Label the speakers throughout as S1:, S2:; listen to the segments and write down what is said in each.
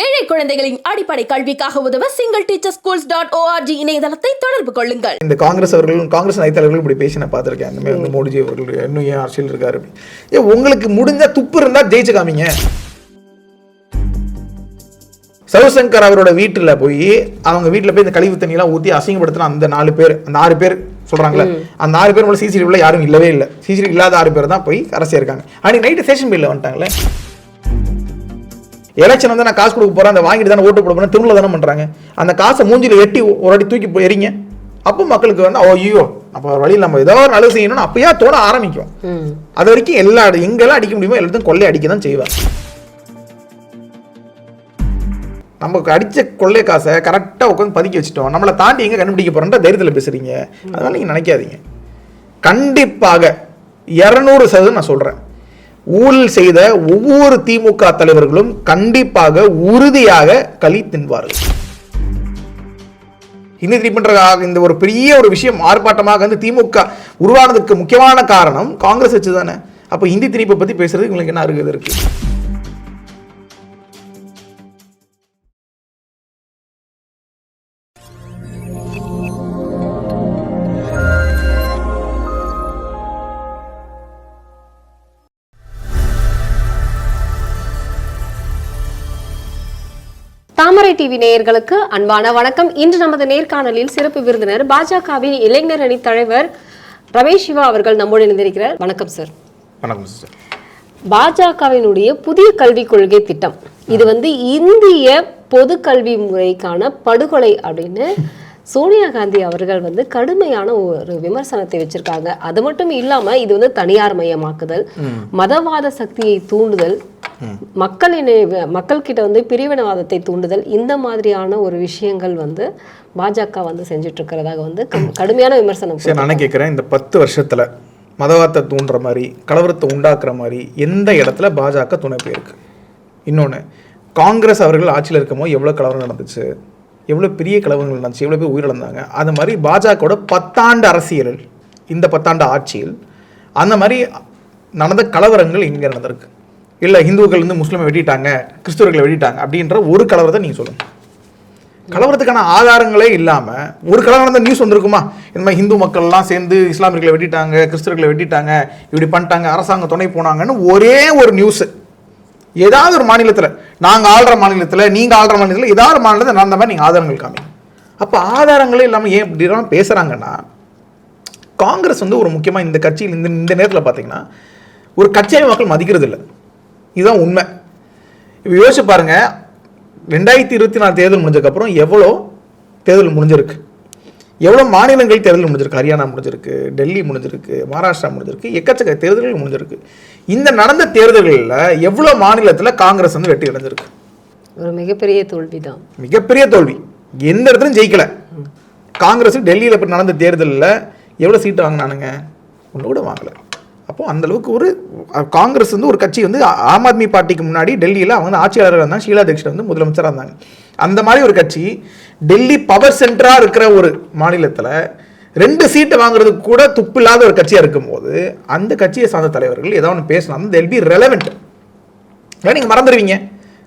S1: ஏழை குழந்தைகளின் அடிப்படை கல்விக்காக உதவ single teacher schools dot O R G இணையதளத்தை தொடர்பு கொள்ளுங்கள்.
S2: இந்த காங்கிரஸ் அவர்களும் காங்கிரஸ் நைத்தலைவர்களும் இப்படி பேசி நான் பார்த்துருக்கேன். அந்த மாதிரி வந்து மோடிஜி அவர்கள் இன்னும் ஏன் அரசியல் இருக்காரு அப்படி. ஏன் உங்களுக்கு முடிஞ்ச துப்பு இருந்தா ஜெயிச்சு காமிங்க. சிவசங்கர் அவரோட வீட்டில் போய் அவங்க வீட்டில் போய் இந்த கழிவு தண்ணியெல்லாம் ஊற்றி அசிங்கப்படுத்தின அந்த நாலு பேர் அந்த ஆறு பேர் சொல்றாங்களே அந்த ஆறு பேர் மேலே சிசிடிவில யாரும் இல்லவே இல்லை. சிசிடிவி இல்லாத ஆறு பேர் தான் போய் அரசு இருக்காங்க. அன்னைக்கு நைட்டு ஸ்டேஷன் பில்ல வந்துட்டாங்களே. எலெக்ஷன் வந்து நான் காசு கொடுக்க போறேன் அந்த வாங்கிட்டு தானே ஓட்டு போட திருவிழா தானே பண்றாங்க. அந்த காசை மூஞ்சில எட்டி ஒரு அடி தூக்கி போய் எறிங்க. அப்போ மக்களுக்கு வந்து ஐயோ அப்போ வழியில் நம்ம ஏதோ ஒரு நல்லது செய்யணும்னு அப்பயே தோண ஆரம்பிக்கும். அது வரைக்கும் எல்லா எங்கெல்லாம் அடிக்க முடியுமோ எல்லாத்தையும் கொள்ளை அடிக்க தான் செய்வார் நமக்கு அடிச்ச கொள்ளை காசை கரெக்டாக உட்காந்து பதுக்கி வச்சுட்டோம். நம்மளை தாண்டி எங்க கண்டுபிடிக்க போறோன்ற தைரியத்தில் பேசுறீங்க. அதனால நீங்க நினைக்காதீங்க. கண்டிப்பாக இரநூறு சதவீதம் நான் சொல்றேன். ஊழல் செய்த ஒவ்வொரு திமுக தலைவர்களும் கண்டிப்பாக உறுதியாக களி தின்பார்கள் இந்தி திணிப்புன்ற இந்த ஒரு பெரிய ஒரு விஷயம் ஆர்ப்பாட்டமாக வந்து திமுக உருவானதுக்கு முக்கியமான காரணம் காங்கிரஸ் வச்சு தானே அப்போ இந்தி திணிப்பை பற்றி பேசுறது உங்களுக்கு என்ன இருக்குது
S3: டிவி நேயர்களுக்கு அன்பான வணக்கம். இன்று நமது நேர்காணலில் சிறப்பு விருந்தினர் பாஜகவின் இளைஞர் அணி தலைவர் ரமேஷ் சிவா அவர்கள் நம்மோடு இணைந்திருக்கிறார். வணக்கம் சார்
S2: வணக்கம் சிஸ்டர்
S3: பாஜகவினுடைய புதிய கல்விக் கொள்கை திட்டம். இது வந்து இந்திய பொது கல்வி முறைக்கான படுகொலை அப்படின்னு சோனியா காந்தி அவர்கள் வந்து கடுமையான ஒரு விமர்சனத்தை வச்சிருக்காங்க. அது மட்டும் இல்லாம இது வந்து தனியார் மயமாக்குதல் மதவாத சக்தியை தூண்டுதல் மக்களின் மக்கள் கிட்ட வந்து பிரிவினவாதத்தை தூண்டுதல் இந்த மாதிரியான ஒரு விஷயங்கள் வந்து பாஜக வந்து செஞ்சுட்டு இருக்கிறதாக வந்து கடுமையான விமர்சனம்
S2: சரி நான் கேட்குறேன் இந்த பத்து வருஷத்துல மதவாதத்தை தூண்டுற மாதிரி கலவரத்தை உண்டாக்குற மாதிரி எந்த இடத்துல பாஜக துணை போயிருக்கு? இன்னொன்று காங்கிரஸ் அவர்கள் ஆட்சியில் இருக்கும்போது எவ்வளோ கலவரம் நடந்துச்சு? எவ்வளோ பெரிய கலவரங்கள் நடந்துச்சு? எவ்வளோ பேர் உயிரிழந்தாங்க அது மாதிரி பாஜகவோட பத்தாண்டு அரசியல் இந்த பத்தாண்டு ஆட்சியில் அந்த மாதிரி நடந்த கலவரங்கள் இங்கே நடந்திருக்கு. இல்லை ஹிந்துக்கள் வந்து முஸ்லீமை வெட்டிட்டாங்க கிறிஸ்துவர்களை வெட்டிட்டாங்க அப்படின்ற ஒரு கலவரத்தை நீங்கள் சொல்லுங்கள் கலவரத்துக்கான ஆதாரங்களே இல்லாமல் ஒரு கலவரம் தான் நியூஸ் வந்திருக்குமா? இந்த மாதிரி ஹிந்து மக்கள்லாம் சேர்ந்து இஸ்லாமியர்களை வெட்டிட்டாங்க கிறிஸ்தவர்களை வெட்டிட்டாங்க இப்படி பண்ணிட்டாங்க அரசாங்கம் துணை போனாங்கன்னு ஒரே ஒரு நியூஸு ஏதாவது ஒரு மாநிலத்தில் நாங்கள் ஆள்ற மாநிலத்தில் நீங்கள் ஆள்ற மாநிலத்தில் ஏதாவது ஒரு மாநிலத்தில் நடந்த மாதிரி நீங்கள் ஆதாரங்கள் காமிங்க. அப்போ ஆதாரங்களே இல்லாமல் ஏன் இப்படிலாம் பேசுகிறாங்கன்னா காங்கிரஸ் வந்து ஒரு முக்கியமாக இந்த கட்சியில் இந்த இந்த நேரத்தில் பார்த்தீங்கன்னா ஒரு கட்சியை மக்கள் மதிக்கிறது இல்லை இதுதான் உண்மை. இப்போ யோசிச்சு பாருங்க ரெண்டாயிரத்தி இருபத்தி நாலு தேர்தல் முடிஞ்சதுக்கப்புறம் எவ்வளோ தேர்தல் முடிஞ்சிருக்கு? எவ்வளோ மாநிலங்கள் தேர்தல் முடிஞ்சிருக்கு? ஹரியானா முடிஞ்சிருக்கு டெல்லி முடிஞ்சிருக்கு மகாராஷ்டிரா முடிஞ்சிருக்கு எக்கச்சக்க தேர்தல்கள் முடிஞ்சிருக்கு. இந்த நடந்த தேர்தல்களில் எவ்வளோ மாநிலத்தில் காங்கிரஸ் வந்து வெற்றி அடைஞ்சிருக்கு?
S3: ஒரு மிகப்பெரிய தோல்விதான்.
S2: மிகப்பெரிய தோல்வி. எந்த இடத்துலையும் ஜெயிக்கல. காங்கிரஸ் டெல்லியில் இப்போ நடந்த தேர்தலில் எவ்வளோ சீட்டு வாங்கினானுங்க? ஒன்று கூட வாங்கலை. அப்போ அந்தளவுக்கு ஒரு காங்கிரஸ் வந்து ஒரு கட்சி வந்து ஆ- ஆம் ஆத்மி பார்ட்டிக்கு முன்னாடி டெல்லியில் அவங்க வந்து ஆட்சியாளராக இருந்தாங்க ஷீலா தீட்சித் வந்து முதலமைச்சராக இருந்தாங்க. அந்த மாதிரி ஒரு கட்சி டெல்லி பவர் சென்டராக இருக்கிற ஒரு மாநிலத்தில் ரெண்டு சீட்டை வாங்குறதுக்கு கூட துப்பு இல்லாத ஒரு கட்சியாக இருக்கும்போது அந்த கட்சியை சார்ந்த தலைவர்கள் ஏதாவது ஒன்று பேசினா தெல் பி ரெலவெண்ட் ஏன்னா நீங்கள் மறந்துடுவீங்க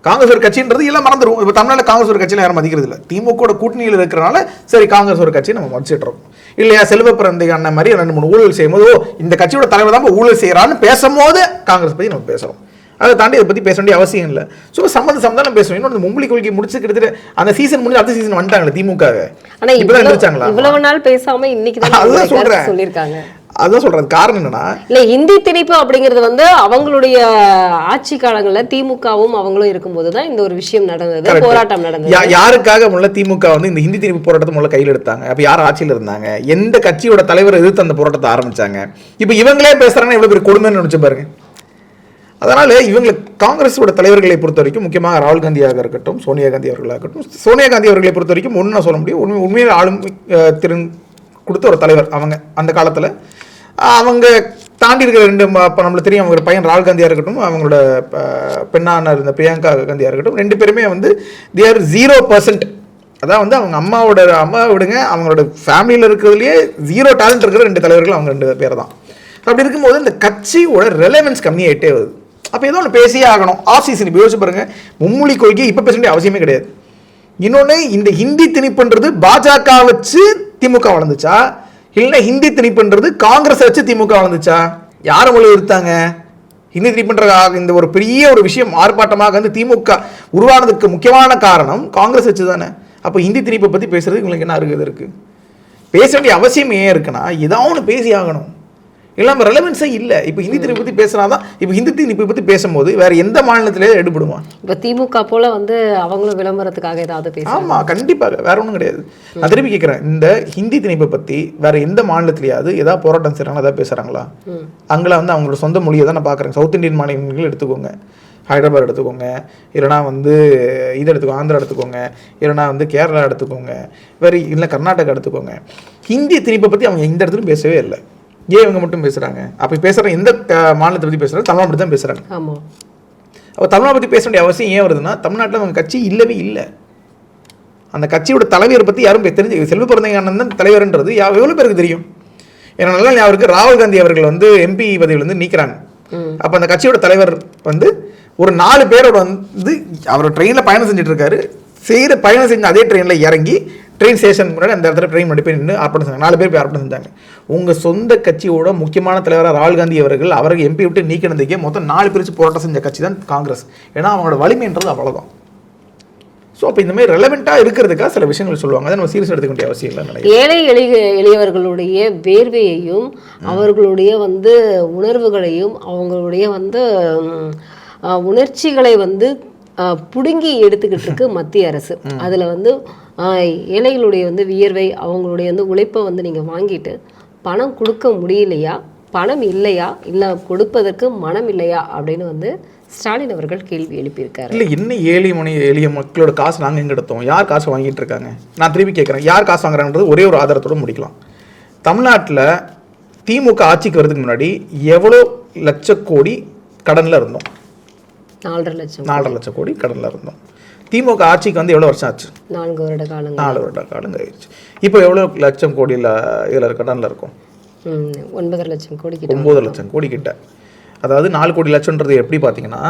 S2: காங்கிரஸ் ஒரு கட்சின்றது எல்லாம் மறந்துடும் இப்போ தமிழ்நாட்டில் காங்கிரஸ் ஒரு கட்சியில் யாரும் மதிக்கிறது இல்லை. திமுக கூட்டணியில் இருக்கிறனால சரி காங்கிரஸ் ஒரு கட்சியை நம்ம மதிச்சிட்டு இருக்கோம் இல்லையா செல்வ பிறந்தை அண்ணன் மாதிரி ரெண்டு மூணு ஊழல் செய்யும்போது ஓ இந்த கட்சியோட தலைவர் தான் இப்ப ஊழல் செய்கிறான்னு பேசும்போது காங்கிரஸ் பற்றி நம்ம பேசுகிறோம் அதை தாண்டி இதை பற்றி பேச வேண்டிய அவசியம் இல்லை. ஸோ சம்மந்த சம்மந்தம் பேசணும் இன்னொன்று மும்பளி கொள்கை முடிச்சு கிட்டத்தட்ட அந்த சீசன் முடிஞ்சு அடுத்த சீசன் வந்துட்டாங்களே திமுக
S3: ஆனா
S2: இப்பதான்
S3: இவ்வளவு
S2: எந்திரிச்சாங்களா?
S3: இவ்வளவு நாள் பேசாம இன்னைக்கு தான்
S2: சொல்றேன்.
S3: சொல்லியிருக்காங்க.
S2: அதுதான் சொல்றது காரணம் என்னன்னா
S3: இல்ல இந்தி திணிப்பு அப்படிங்கிறது வந்து அவங்களுடைய ஆட்சி காலங்கள்ல திமுகவும் அவங்களும் இருக்கும்போது தான் இந்த ஒரு விஷயம் நடந்தது. போராட்டம் நடந்தது.
S2: யாருக்காக முல்ல திமுக வந்து இந்த ஹிந்தி திணிப்பு போராட்டத்தை முல்ல கையில் எடுத்தாங்க? அப்ப யார் ஆட்சியில் இருந்தாங்க? எந்த கட்சியோட தலைவர் எதிர்த்து அந்த போராட்டத்தை ஆரம்பிச்சாங்க? இப்ப இவங்களே பேசுறாங்கன்னா எவ்வளவு பெரிய கொடுமைன்னு நினைச்சு பாருங்க. அதனால இவங்களை காங்கிரஸோட தலைவர்களை பொறுத்த வரைக்கும் முக்கியமாக ராகுல் காந்தியாக இருக்கட்டும் சோனியா காந்தி அவர்களாக இருக்கட்டும் சோனியா காந்தி அவர்களை பொறுத்த வரைக்கும் ஒன்று நான் சொல்ல முடியும். உண்மை உண்மையில் ஆளும் திறன் கொடுத்த ஒரு தலைவர் அவங்க அந்த காலத்தில். அவங்க தாண்டி இருக்கிற ரெண்டு இப்போ நம்மளுக்கு தெரியும் அவங்க பையன் ராகுல் காந்தியாக இருக்கட்டும் அவங்களோட பெண்ணான இருந்த பிரியங்கா காந்தியாக இருக்கட்டும் ரெண்டு பேருமே வந்து தேர் ஜீரோ பர்சன்ட் அதான் வந்து அவங்க அம்மாவோட அம்மா விடுங்க அவங்களோட ஃபேமிலியில் இருக்கிறதுலையே ஜீரோ டேலண்ட் இருக்கிற ரெண்டு தலைவர்கள் அவங்க ரெண்டு பேர் தான் அப்படி இருக்கும்போது இந்த கட்சியோட ரெலவென்ஸ் கம்மியாகிட்டே வருது. அப்போ ஏதோ ஒன்று பேசியே ஆகணும். ஆஃப் சீசன் இப்போ யோசிச்சு பாருங்கள் மும்மொழி கொள்கை இப்போ பேச வேண்டிய அவசியமே கிடையாது. இன்னொன்று இந்த ஹிந்தி திணிப்புன்றது பாஜக வச்சு திமுக வளர்ந்துச்சா? இல்லை ஹிந்தி திணிப்புன்றது காங்கிரஸ் வச்சு திமுக வந்துச்சா யார் மொழி ஹிந்தி திணிப்புன்றதாக இந்த ஒரு பெரிய ஒரு விஷயம் ஆர்ப்பாட்டமாக வந்து திமுக உருவானதுக்கு முக்கியமான காரணம் காங்கிரஸ் வச்சு தானே அப்போ ஹிந்தி திணிப்பை பற்றி பேசுறது உங்களுக்கு என்ன இருக்குது பேச வேண்டிய அவசியம் ஏன் இருக்குன்னா ஏதாவது ஒன்று பேசி ஆகணும் இல்லாமல் ரெலவென்ஸே இல்லை. இப்போ ஹிந்தி திணிப்பை பற்றி பேசுனாதான் இப்போ ஹிந்தி திணிப்பை பற்றி பேசும்போது வேற எந்த மாநிலத்திலே எடுபடுமா?
S3: இப்ப திமுக போல வந்து அவங்களும் விளம்பரத்துக்காக ஏதாவது பேச
S2: ஆமா கண்டிப்பாக வேற ஒன்றும் கிடையாது. நான் திருப்பி கேட்குறேன் இந்த ஹிந்தி திணிப்பை பற்றி வேற எந்த மாநிலத்திலேயாவது ஏதாவது போராட்டம் செய்கிறாங்களா ஏதாவது பேசுகிறாங்களா அங்கெல்லாம் வந்து அவங்களோட சொந்த மொழியை தான் நான் பார்க்குறேன். சவுத் இந்தியன் மாநிலங்கள் எடுத்துக்கோங்க. ஹைதராபாத் எடுத்துக்கோங்க. இல்லைனா வந்து இது எடுத்துக்கோங்க ஆந்திரா எடுத்துக்கோங்க. இல்லைனா வந்து கேரளா எடுத்துக்கோங்க. வேறு இல்லை கர்நாடகா எடுத்துக்கோங்க. ஹிந்தி திணிப்பை பற்றி அவங்க எந்த இடத்துலையும் பேசவே இல்லை. ஏன் இவங்க மட்டும் பேசுகிறாங்க அப்போ பேசுகிற எந்த மாநிலத்தை பற்றி பேசுகிறாங்க தமிழ் மட்டும் தான் பேசுகிறாங்க
S3: ஆமா.
S2: அப்போ தமிழ்நாட்டை பற்றி பேச வேண்டிய அவசியம் ஏன் வருதுன்னா தமிழ்நாட்டில் அவங்க கட்சி இல்லவே இல்லை. அந்த கட்சியோட தலைவரை பற்றி யாரும் தெரிஞ்சு செல்வ பிறந்தகானன் தான் தலைவர்ன்றது எவ்வளோ பேருக்கு தெரியும்? ஏன்னா நல்லா இருக்கு ராகுல் காந்தி அவர்கள் வந்து எம்பி பதவியிலேருந்து நீக்கிறாங்க. அப்போ அந்த கட்சியோட தலைவர் வந்து ஒரு நாலு பேரோட வந்து அவர் ட்ரெயினில் பயணம் செஞ்சுட்டு இருக்காரு. செய்கிற பயணம் செஞ்ச அதே ட்ரெயினில் இறங்கி ட்ரெயின் ஸ்டேஷன் முன்னாடி அந்த இடத்துல ட்ரெயின் முன்னாடி போய் நின்று ஆர்ப்பாட்டம் செஞ்சாங்க. நாலு பேர் போய் ஆர்ப்பாட்டம் செஞ்சாங்க. உங்கள் சொந்த கட்சியோட முக்கியமான தலைவராக ராகுல் காந்தி அவர்கள் அவருக்கு எம்பி விட்டு நீக்கினதுக்கே மொத்தம் நாலு பிரிச்சு போராட்டம் செஞ்ச கட்சி தான் காங்கிரஸ். ஏன்னா அவங்களோட வலிமைன்றது அவ்வளோதான் ஸோ அப்போ இந்த மாதிரி ரெலவெண்ட்டாக இருக்கிறதுக்காக சில விஷயங்கள் சொல்லுவாங்க. அதை நம்ம சீரியஸ் எடுத்துக்க வேண்டிய அவசியம் இல்லை
S3: ஏழை எளிய எளியவர்களுடைய வேர்வையையும் அவர்களுடைய வந்து உணர்வுகளையும் அவங்களுடைய வந்து உணர்ச்சிகளை வந்து புடுங்கி எடுத்துக்கிட்டு இருக்கு மத்திய அரசு. அதுல வந்து ஏழைகளுடைய வந்து வியர்வை அவங்களுடைய வந்து உழைப்பை வந்து நீங்க வாங்கிட்டு பணம் கொடுக்க முடியலையா? பணம் இல்லையா? இல்லை கொடுப்பதற்கு மனம் இல்லையா? அப்படின்னு வந்து ஸ்டாலின் அவர்கள் கேள்வி எழுப்பியிருக்காரு.
S2: இல்லை என்ன ஏழை மணி எளிய மக்களோட காசு நாங்கள் எங்கே எடுத்தோம்? யார் காசு வாங்கிட்டு இருக்காங்க? நான் திருப்பி கேட்குறேன் யார் காசு வாங்குறாங்கன்றது ஒரே ஒரு ஆதாரத்தோட முடிக்கலாம். தமிழ்நாட்டில் திமுக ஆட்சிக்கு வரதுக்கு முன்னாடி எவ்வளோ லட்ச கோடி கடனில் இருந்தோம்?
S3: நாலரை லட்சம்
S2: நாலரை லட்சம் கோடி கடனில் இருந்தோம். திமுக ஆட்சிக்கு வந்து எவ்வளோ வருஷம் ஆச்சு?
S3: நான்கு வருட காலங்கள்.
S2: நாலு வருட காலம் ஆயிடுச்சு. இப்போ எவ்வளோ லட்சம் கோடியில் இதில் கடனில் இருக்கும்?
S3: ம், ஒன்பதரை லட்சம் கோடி கிட்ட
S2: ஒம்பது லட்சம் கோடி கிட்ட. அதாவது நாலு கோடி லட்சம்ன்றது எப்படி பார்த்தீங்கன்னா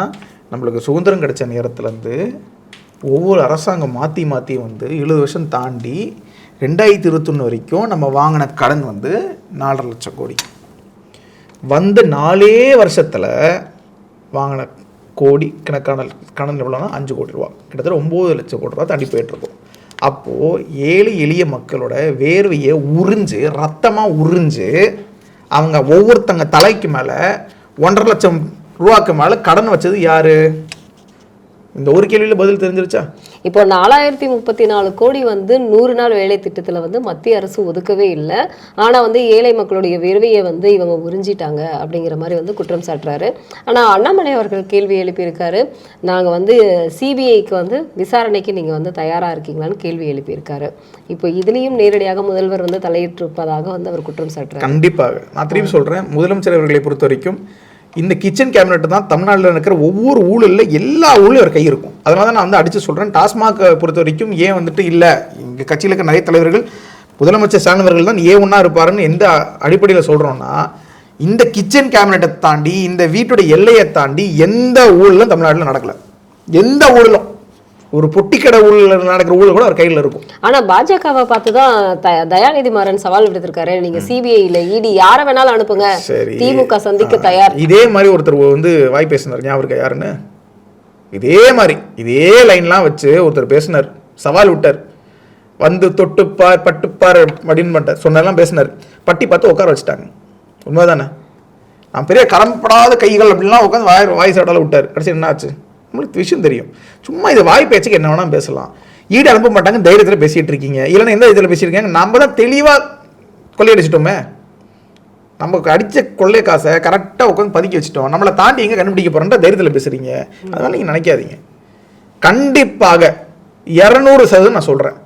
S2: நம்மளுக்கு சுதந்திரம் கிடைச்ச நேரத்துலேருந்து ஒவ்வொரு அரசாங்கம் மாற்றி மாற்றி வந்து எழுபது வருஷம் தாண்டி ரெண்டாயிரத்தி இருபத்தொன்று வரைக்கும் நம்ம வாங்கின கடன் வந்து நாலரை லட்சம் கோடி. வந்த நாலே வருஷத்தில் வாங்கின கோடி கணக்கான கடன் எவ்வளோனா அஞ்சு கோடி ரூபா. கிட்டத்தட்ட ஒம்பது லட்சம் கோடி ரூபா தாண்டி போயிட்டுருக்கோம். அப்போது ஏழை எளிய மக்களோட வேர்வையை உறிஞ்சு ரத்தமாக உறிஞ்சு அவங்க ஒவ்வொருத்தங்க தலைக்கு மேலே ஒன்றரை லட்சம் ரூபாக்கு மேலே கடன் வச்சது யார்? இந்த ஒரு கேள்வியில் பதில் தெரிஞ்சிருச்சா?
S3: இப்போ நாலாயிரத்தி முப்பத்தி நாலு கோடி வந்து நூறு நாள் வேலை திட்டத்துல வந்து மத்திய அரசு ஒதுக்கவே இல்லை. ஆனா வந்து ஏழை மக்களுடைய விருவையை வந்து இவங்க உறிஞ்சிட்டாங்க அப்படிங்கிற மாதிரி வந்து குற்றம் சாட்டுறாரு. ஆனா அண்ணாமலை அவர்கள் கேள்வி எழுப்பியிருக்காரு. நாங்க வந்து சிபிஐக்கு வந்து விசாரணைக்கு நீங்க வந்து தயாரா இருக்கீங்களான்னு கேள்வி எழுப்பியிருக்காரு. இப்போ இதுலயும் நேரடியாக முதல்வர் வந்து தலையிட்டிருப்பதாக வந்து அவர் குற்றம் சாட்டுறாரு.
S2: கண்டிப்பாக நான் திரும்பி சொல்கிறேன் முதலமைச்சர் அவர்களை பொறுத்த வரைக்கும் இந்த கிச்சன் கேபினெட் தான் தமிழ்நாட்டில் இருக்கிற ஒவ்வொரு ஊழலில் எல்லா ஊழலும் ஒரு கை இருக்கும். அதனால தான் நான் வந்து அடித்து சொல்கிறேன் டாஸ்மாக் பொறுத்த வரைக்கும் ஏன் வந்துட்டு இல்லை? எங்கள் கட்சியில் இருக்க நிறைய தலைவர்கள் முதலமைச்சர் ஸ்டாலின் அவர்கள் தான் ஏ ஒன்றா இருப்பாருன்னு எந்த அடிப்படையில் சொல்கிறோன்னா இந்த கிச்சன் கேபினெட்டை தாண்டி இந்த வீட்டுடைய எல்லையை தாண்டி எந்த ஊழலும் தமிழ்நாட்டில் நடக்கலை. எந்த ஊழலும் ஒரு பொட்டிக்கடை ஊழல் நடக்கிற ஊழல் கூட அவர் கையில் இருக்கும்.
S3: ஆனா பாஜகவை பார்த்து தான் தயாநிதி மாறன் சவால் விடுத்திருக்காரு. நீங்க சிபிஐ இல்ல இடி யாரை வேணாலும் அனுப்புங்க.
S2: சரி.
S3: திமுக சந்திக்க தயார்.
S2: இதே மாதிரி ஒருத்தர் வந்து வாய் பேசினார். ஞாபகம் யாருன்னு? இதே மாதிரி இதே லைன்லாம் வச்சு ஒருத்தர் பேசினார். சவால் விட்டார். வந்து தொட்டுப்பார் பட்டுப்பார் அப்படின்னு பண்ணிட்டார். சொன்னதெல்லாம் பேசினார். பட்டி பார்த்து உட்கார வச்சுட்டாங்க. உண்மைதானே? நான் பெரிய கரம்படாத கைகள் அப்படிலாம் உட்காந்து வாய் வாய் சாட்டால விட்டார். கடைசி என்ன ஆச்சு? நம்மளுக்கு விஷயம் தெரியும். சும்மா இது வாய் பேச்சுக்கு என்ன வேணால் பேசலாம். ஈடு அனுப்ப மாட்டாங்க தைரியத்தில் பேசிட்டு இருக்கீங்க. இல்லைன்னா எந்த இதில் பேசியிருக்கீங்க? நம்ம தான் தெளிவாக கொள்ளையடிச்சிட்டோமே. நமக்கு அடித்த கொள்ளை காசை கரெக்டாக உட்காந்து பதுக்கி வச்சுட்டோம். நம்மளை தாண்டி எங்கே கண்டுபிடிக்க போகிறோன்ற தைரியத்தில் பேசுகிறீங்க அதனால நீங்கள் நினைக்காதீங்க. கண்டிப்பாக இரநூறு சதவீதம் நான் சொல்கிறேன்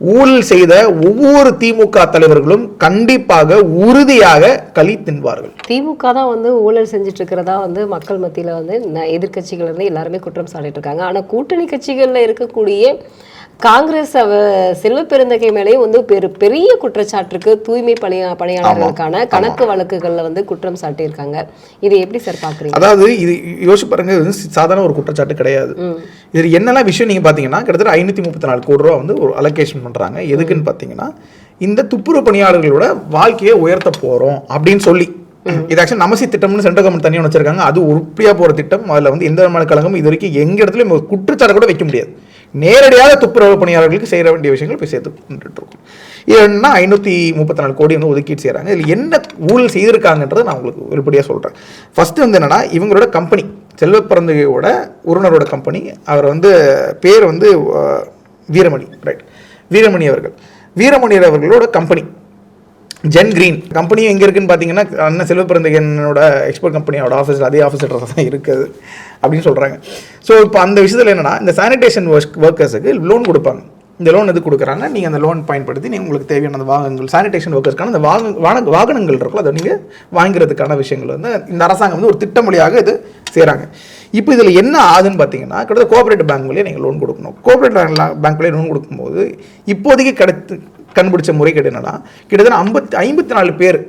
S2: ஊழல் செய்த ஒவ்வொரு திமுக தலைவர்களும் கண்டிப்பாக உறுதியாக களி தின்பார்கள்.
S3: திமுக தான் வந்து ஊழல் செஞ்சுட்டு இருக்கிறதா வந்து மக்கள் மத்தியில் வந்து எதிர்கட்சிகள் எதிர்க்கட்சிகள் இருந்து எல்லாருமே குற்றம் சாட்டிட்டு இருக்காங்க ஆனால் கூட்டணி கட்சிகளில் இருக்கக்கூடிய காங்கிரஸ் செல்வ பெருந்தகை மேலேயும் வந்து பெரு பெரிய குற்றச்சாட்டுக்கு தூய்மை பணியா பணியாளர்களுக்கான கணக்கு வழக்குகள்ல வந்து குற்றம் சாட்டியிருக்காங்க. இதை எப்படி சார் பாக்குறீங்க?
S2: அதாவது இது யோசிச்சு பாருங்க இது சாதாரண ஒரு குற்றச்சாட்டு கிடையாது. இது என்னெல்லாம் விஷயம் நீங்க பாத்தீங்கன்னா கிட்டத்தட்ட ஐநூத்தி முப்பத்தி நாலு கோடி ரூபா வந்து ஒரு அலோகேஷன் பண்றாங்க. எதுக்குன்னு பாத்தீங்கன்னா இந்த துப்புரவு பணியாளர்களோட வாழ்க்கையை உயர்த்த போறோம் அப்படின்னு சொல்லி. இது ஆக்சுவலி நமசி திட்டம்னு சென்ட்ரல் கவர்மெண்ட் தனியாக வச்சிருக்காங்க. அது உருப்படியாக போகிற திட்டம். அதில் வந்து எந்த விதமான கழகம் இது வரைக்கும் எங்க இடத்துலையும் ஒரு குற்றச்சாட்டு கூட வைக்க முடியாது. நேரடியாக துப்புரவு பணியாளர்களுக்கு செய்ய வேண்டிய விஷயங்கள் போய் சேர்த்து கொண்டுட்டு இருக்கோம் இது ஐநூற்றி முப்பத்தி நாலு கோடி வந்து ஒதுக்கீடு செய்கிறாங்க இதில் என்ன ஊழல் செய்திருக்காங்கன்றதை நான் உங்களுக்கு வெளிப்படையாக சொல்கிறேன் ஃபர்ஸ்ட் வந்து என்னன்னா இவங்களோட கம்பெனி செல்வப்பிறந்தகையோட உறவினரோட கம்பெனி அவர் வந்து பேர் வந்து வீரமணி ரைட் வீரமணி அவர்கள். வீரமணி அவர்களோட கம்பெனி ஜென் கிரீன் கம்பெனி எங்கே இருக்குன்னு பார்த்தீங்கன்னா அண்ணன் செல்வப்பிறந்தகனோட எக்ஸ்போர்ட் கம்பெனியோட ஆஃபீஸில் அதே ஆஃபீஸ் அட்ரஸ் தான் இருக்குது அப்படின்னு சொல்கிறாங்க ஸோ இப்போ அந்த விஷயத்தில் என்னென்னா இந்த சானிடேஷன் ஒர்க் ஒர்க்கர்ஸுக்கு லோன் கொடுப்பாங்க. இந்த லோன் எது கொடுக்குறாங்க நீங்கள் அந்த லோன் பயன்படுத்தி நீங்கள் உங்களுக்கு தேவையான அந்த வாகனங்கள் சானிடேஷன் ஒர்க்கர்ஸ்க்கான அந்த வாக வாகன வாகனங்கள் இருக்கோ அதை நீங்கள் வாங்கிறதுக்கான விஷயங்கள் வந்து இந்த அரசாங்கம் வந்து ஒரு திட்டம் வழியாக இது செய்கிறாங்க இப்போ இதில் என்ன ஆகுதுன்னு பார்த்தீங்கன்னா கிட்டத்தட்ட கோஆபரேட்டிவ் பேங்க் வழியாக நீங்கள் லோன் கொடுக்கணும். கோஆபரேட்டிவ் பேங்க் வழியாக லோன் கொடுக்கும்போது இப்போதைக்கு கிடைத்து கண்டுபிடிச்ச முறைகேடு என்னன்னா கிட்டத்தட்ட ஐம்பத்தி ஐம்பத்தி நாலு பேர்